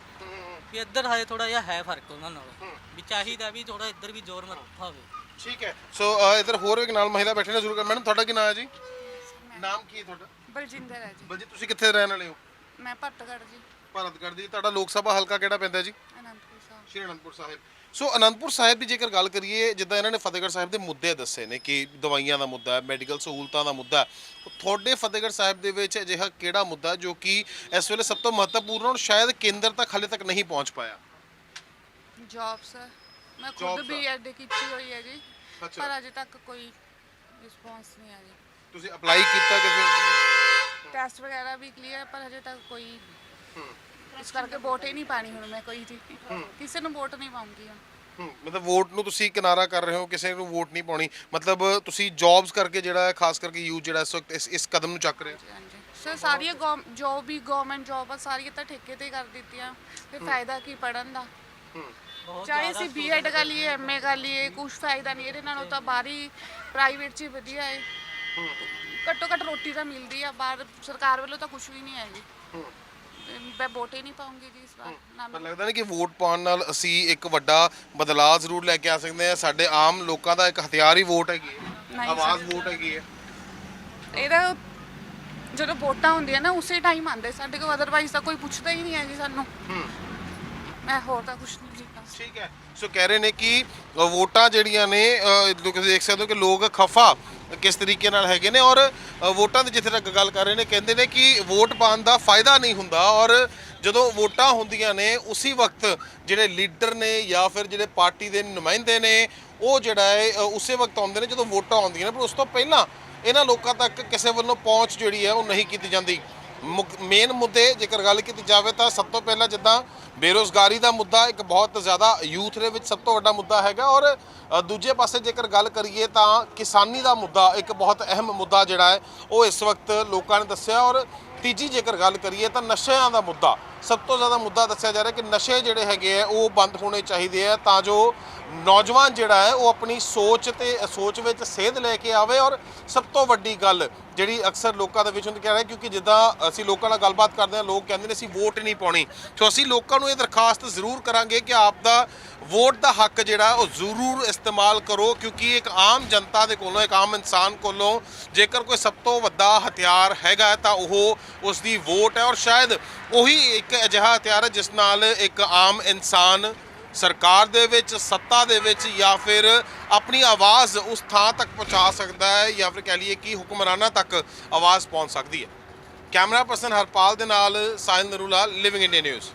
ਵੀ ਇੱਧਰ ਹਜੇ ਥੋੜਾ ਜਿਹਾ ਹੈ ਫ਼ਰਕ ਉਹਨਾਂ ਨਾਲ ਵੀ ਚਾਹੀਦਾ ਵੀ ਥੋੜਾ ਇੱਧਰ ਵੀ ਜ਼ੋਰ ਮਤ ਹੋਵੇ। ਠੀਕ ਹੈ। ਸੋ ਅ, ਇੱਧਰ ਹੋਰ ਇੱਕ ਨਾਲ ਮਹਿਲਾ ਬੈਠੇ ਨੇ ਜ਼ਰੂਰ ਕਰ ਮੈਡਮ ਤੁਹਾਡਾ ਕੀ ਨਾਮ ਹੈ ਜੀ? ਨਾਮ ਕੀ ਹੈ ਤੁਹਾਡਾ? ਬਲਜਿੰਦਰ ਹੈ ਜੀ। ਬਲਜੀ ਤੁਸੀਂ ਕਿੱਥੇ ਰਹਿਣ ਵਾਲੇ ਹੋ? ਮੈਂ ਭੱਟਗੜ ਜੀ। ਭਾਰਤਗੜ੍ਹ ਦੀ ਤੁਹਾਡਾ ਲੋਕ ਸਭਾ ਹਲਕਾ ਕਿਹੜਾ ਪੈਂਦਾ ਜੀ? ਅਨੰਦਪੁਰ ਸਾਹਿਬ। ਸ਼੍ਰੀ ਅਨੰਦਪੁਰ ਸਾਹਿਬ। ਸੋ ਅਨੰਦਪੁਰ ਸਾਹਿਬ ਦੀ ਜੇਕਰ ਗੱਲ ਕਰੀਏ ਜਿੱਦਾਂ ਇਹਨਾਂ ਨੇ ਫਤਿਹਗੜ੍ਹ ਸਾਹਿਬ ਦੇ ਮੁੱਦੇ ਦੱਸੇ ਨੇ ਕਿ ਦਵਾਈਆਂ ਦਾ ਮੁੱਦਾ ਹੈ ਮੈਡੀਕਲ ਸਹੂਲਤਾਂ ਦਾ ਮੁੱਦਾ ਹੈ ਤੁਹਾਡੇ ਫਤਿਹਗੜ੍ਹ ਸਾਹਿਬ ਦੇ ਵਿੱਚ ਅਜਿਹਾ ਕਿਹੜਾ ਮੁੱਦਾ ਜੋ ਕਿ ਇਸ ਵੇਲੇ ਸਭ ਤੋਂ ਮਹੱਤਵਪੂਰਨ ਔਰ ਸ਼ਾਇਦ ਕੇਂਦਰ ਤੱਕ ਹਾਲੇ ਤੱਕ ਨਹੀਂ ਪਹੁੰਚ ਪਾਇਆ? ਜੌਬਸ ਮੈਂ Jobs ਖੁਦ ਆ। ਬੀਐਡ ਕੀਤੀ ਹੋਈ ਹੈ ਜੀ ਅੱਛਾ। ਪਰ ਅਜੇ ਤੱਕ ਕੋਈ ਰਿਸਪੌਂਸ ਨਹੀਂ ਆ ਜੀ। ਤੁਸੀਂ ਅਪਲਾਈ ਕੀਤਾ ਕਿਸੇ ਟੈਸਟ ਵਗੈਰਾ ਵੀ ਕਲੀਅਰ ਪਰ ਅਜੇ ਤੱਕ ਕੋਈ ਇਸ ਕਰਕੇ ਵੋਟ ਹੀ ਨਹੀਂ ਪਾਣੀ ਹੁਣ ਮੈਂ ਕੋਈ ਜੀ ਕਿਸੇ ਨੂੰ ਵੋਟ ਨਹੀਂ ਪਾਉਂਗੀ ਹੁਣ। ਹੂੰ ਮਤਲਬ ਵੋਟ ਨੂੰ ਤੁਸੀਂ ਕਿਨਾਰਾ ਕਰ ਰਹੇ ਹੋ ਕਿਸੇ ਨੂੰ ਵੋਟ ਨਹੀਂ ਪਾਉਣੀ। ਮਤਲਬ ਤੁਸੀਂ ਜੌਬਸ ਕਰਕੇ ਜਿਹੜਾ ਹੈ ਖਾਸ ਕਰਕੇ ਯੂਥ ਜਿਹੜਾ ਇਸ ਵਕਤ ਇਸ ਇਸ ਕਦਮ ਨੂੰ ਚੱਕ ਰਿਹਾ ਹਾਂਜੀ ਸਰ ਸਾਰੀਆਂ ਜੋਬ ਵੀ ਗਵਰਨਮੈਂਟ ਜੋਬ ਆ ਸਾਰੀਆਂ ਤਾਂ ਠੇਕੇ ਤੇ ਕਰ ਦਿੱਤੀਆਂ। ਫਿਰ ਫਾਇਦਾ ਕੀ ਪੜਨ ਦਾ? ਚਾਹੇ ਅਸੀਂ ਬੀਐਡ ਕਰ ਲਈਏ ਐਮਏ ਕਰ ਲਈਏ ਕੁਝ ਫਾਇਦਾ ਨਹੀਂ ਇਹਦੇ ਨਾਲੋਂ ਤਾਂ ਬਾਹਰੀ ਪ੍ਰਾਈਵੇਟ 'ਚ ਹੀ ਵਧੀਆ ਹੈ। ਘੱਟੋ ਘੱਟ ਰੋਟੀ ਤਾਂ ਮਿਲਦੀ ਆ ਬਾਹਰ ਸਰਕਾਰ ਵੱਲੋਂ ਤਾਂ ਕੁਝ ਵੀ ਨਹੀਂ ਹੈ। ਜੀ ਤੇ ਮੈਂ ਵੋਟ ਹੀ ਨਹੀਂ ਪਾਉਂਗੀ ਜੀ ਇਸ ਵਾਰ ਨਾ ਪਰ ਲੱਗਦਾ ਨਹੀਂ ਕਿ ਵੋਟ ਪਾਉਣ ਨਾਲ ਅਸੀਂ ਇੱਕ ਵੱਡਾ ਬਦਲਾਅ ਜ਼ਰੂਰ ਲੈ ਕੇ ਆ ਸਕਦੇ ਹਾਂ। ਸਾਡੇ ਆਮ ਲੋਕਾਂ ਦਾ ਇੱਕ ਹਥਿਆਰ ਹੀ ਵੋਟ ਹੈਗੀ ਹੈ। ਨਹੀਂ ਆਵਾਜ਼ ਵੋਟ ਹੈਗੀ ਹੈ। ਇਹਦਾ ਜਦੋਂ ਵੋਟਾਂ ਹੁੰਦੀਆਂ ਨਾ ਉਸੇ ਟਾਈਮ ਆਉਂਦੇ। ਸਾਡੇ ਕੋਲ ਅਦਰਵਾਈਜ਼ ਤਾਂ ਕੋਈ ਪੁੱਛਦਾ ਹੀ ਨਹੀਂ ਹੈ ਜੀ ਸਾਨੂੰ। ਮੈਂ ਹੋਰ ਤਾਂ ਕੁਝ ਨਹੀਂ ਜੀ ਬਸ ਠੀਕ ਹੈ। ਸੋ ਕਹਿ ਰਹੇ ਨੇ ਕਿ ਅ, ਵੋਟਾਂ ਜਿਹੜੀਆਂ ਨੇ ਅ, ਤੁਸੀਂ ਦੇਖ ਸਕਦੇ ਹੋ ਕਿ ਲੋਕ ਖਫਾ ਕਿਸ ਤਰੀਕੇ ਨਾਲ ਹੈਗੇ ਨੇ ਔਰ ਵੋਟਾਂ ਦੀ ਜਿੱਥੇ ਤੱਕ ਗੱਲ ਕਰ ਰਹੇ ਨੇ, ਕਹਿੰਦੇ ਨੇ ਕਿ ਵੋਟ ਪਾਉਣ ਦਾ ਫਾਇਦਾ ਨਹੀਂ ਹੁੰਦਾ ਔਰ ਜਦੋਂ ਵੋਟਾਂ ਹੁੰਦੀਆਂ ਨੇ, ਉਸੇ ਵਕਤ ਜਿਹੜੇ ਲੀਡਰ ਨੇ ਜਾਂ ਫਿਰ ਜਿਹੜੇ ਪਾਰਟੀ ਦੇ ਨੁਮਾਇੰਦੇ ਨੇ, ਉਹ ਜਿਹੜਾ ਹੈ ਉਸੇ ਵਕਤ ਆਉਂਦੇ ਨੇ ਜਦੋਂ ਵੋਟਾਂ ਆਉਂਦੀਆਂ ਨੇ, ਪਰ ਉਸ ਤੋਂ ਪਹਿਲਾਂ ਇਹਨਾਂ ਲੋਕਾਂ ਤੱਕ ਕਿਸੇ ਵੱਲੋਂ ਪਹੁੰਚ ਜਿਹੜੀ ਹੈ, ਉਹ ਨਹੀਂ ਕੀਤੀ ਜਾਂਦੀ। ਮੇਨ ਮੁੱਦੇ ਜੇਕਰ ਗੱਲ ਕੀਤੀ ਜਾਵੇ ਤਾਂ ਸਭ ਤੋਂ ਪਹਿਲਾਂ ਜਿੱਦਾਂ ਬੇਰੋਜ਼ਗਾਰੀ ਦਾ ਮੁੱਦਾ ਇੱਕ ਬਹੁਤ ਜ਼ਿਆਦਾ ਯੂਥ ਦੇ ਵਿੱਚ ਸਭ ਤੋਂ ਵੱਡਾ ਮੁੱਦਾ ਹੈਗਾ ਔਰ ਦੂਜੇ ਪਾਸੇ ਜੇਕਰ ਗੱਲ ਕਰੀਏ ਤਾਂ ਕਿਸਾਨੀ ਦਾ ਮੁੱਦਾ ਇੱਕ ਬਹੁਤ ਅਹਿਮ ਮੁੱਦਾ ਜਿਹੜਾ ਹੈ, ਉਹ ਇਸ ਵਕਤ ਲੋਕਾਂ ਨੇ ਦੱਸਿਆ ਔਰ ਤੀਜੀ ਜੇਕਰ ਗੱਲ ਕਰੀਏ ਤਾਂ ਨਸ਼ਿਆਂ ਦਾ ਮੁੱਦਾ। ਸਭ ਤੋਂ ਜ਼ਿਆਦਾ ਮੁੱਦਾ ਦੱਸਿਆ ਜਾ ਰਿਹਾ ਕਿ ਨਸ਼ੇ ਜਿਹੜੇ ਹੈਗੇ ਆ, ਉਹ ਬੰਦ ਹੋਣੇ ਚਾਹੀਦੇ ਆ ਤਾਂ ਜੋ ਨੌਜਵਾਨ ਜਿਹੜਾ ਹੈ, ਉਹ ਆਪਣੀ ਸੋਚ ਤੇ, ਸੋਚ ਵਿੱਚ ਸੇਧ ਲੈ ਕੇ ਆਵੇ ਔਰ ਸਭ ਤੋਂ ਵੱਡੀ ਗੱਲ ਜਿਹੜੀ ਅਕਸਰ ਲੋਕਾਂ ਦੇ ਵਿੱਚ ਹੁੰਦੀ ਕਹਿ ਰਿਹਾ ਕਿਉਂਕਿ ਜਿੱਦਾਂ ਅਸੀਂ ਲੋਕਾਂ ਨਾਲ ਗੱਲਬਾਤ ਕਰਦੇ ਹਾਂ, ਲੋਕ ਕਹਿੰਦੇ ਨੇ ਅਸੀਂ ਵੋਟ ਨਹੀਂ ਪਾਉਣੀ। ਸੋ ਅਸੀਂ ਲੋਕਾਂ ਨੂੰ ਇਹ ਦਰਖਾਸਤ ਜ਼ਰੂਰ ਕਰਾਂਗੇ ਕਿ ਆਪ ਦਾ ਵੋਟ ਦਾ ਹੱਕ ਜਿਹੜਾ, ਉਹ ਜ਼ਰੂਰ ਇਸਤੇਮਾਲ ਕਰੋ, ਕਿਉਂਕਿ ਇੱਕ ਆਮ ਜਨਤਾ ਦੇ ਕੋਲੋਂ, ਇੱਕ ਆਮ ਇਨਸਾਨ ਕੋਲੋਂ ਜੇਕਰ ਕੋਈ ਸਭ ਤੋਂ ਵੱਡਾ ਹਥਿਆਰ ਹੈਗਾ ਤਾਂ ਉਹ ਉਸ ਦੀ ਵੋਟ ਹੈ ਔਰ ਸ਼ਾਇਦ ਉਹੀ ਇੱਕ ਅਜਿਹਾ ਹਥਿਆਰ ਹੈ ਜਿਸ ਨਾਲ ਇੱਕ ਆਮ ਇਨਸਾਨ ਸਰਕਾਰ ਦੇ ਵਿੱਚ, ਸੱਤਾ ਦੇ ਵਿੱਚ ਜਾਂ ਫਿਰ ਆਪਣੀ ਆਵਾਜ਼ ਉਸ ਥਾਂ ਤੱਕ ਪਹੁੰਚਾ ਸਕਦਾ ਹੈ ਜਾਂ ਫਿਰ ਕਹਿ ਲਈਏ ਕਿ ਹੁਕਮਰਾਨਾਂ ਤੱਕ ਆਵਾਜ਼ ਪਹੁੰਚ ਸਕਦੀ ਹੈ। ਕੈਮਰਾ ਪਰਸਨ ਹਰਪਾਲ ਦੇ ਨਾਲ Sahil Narula living India news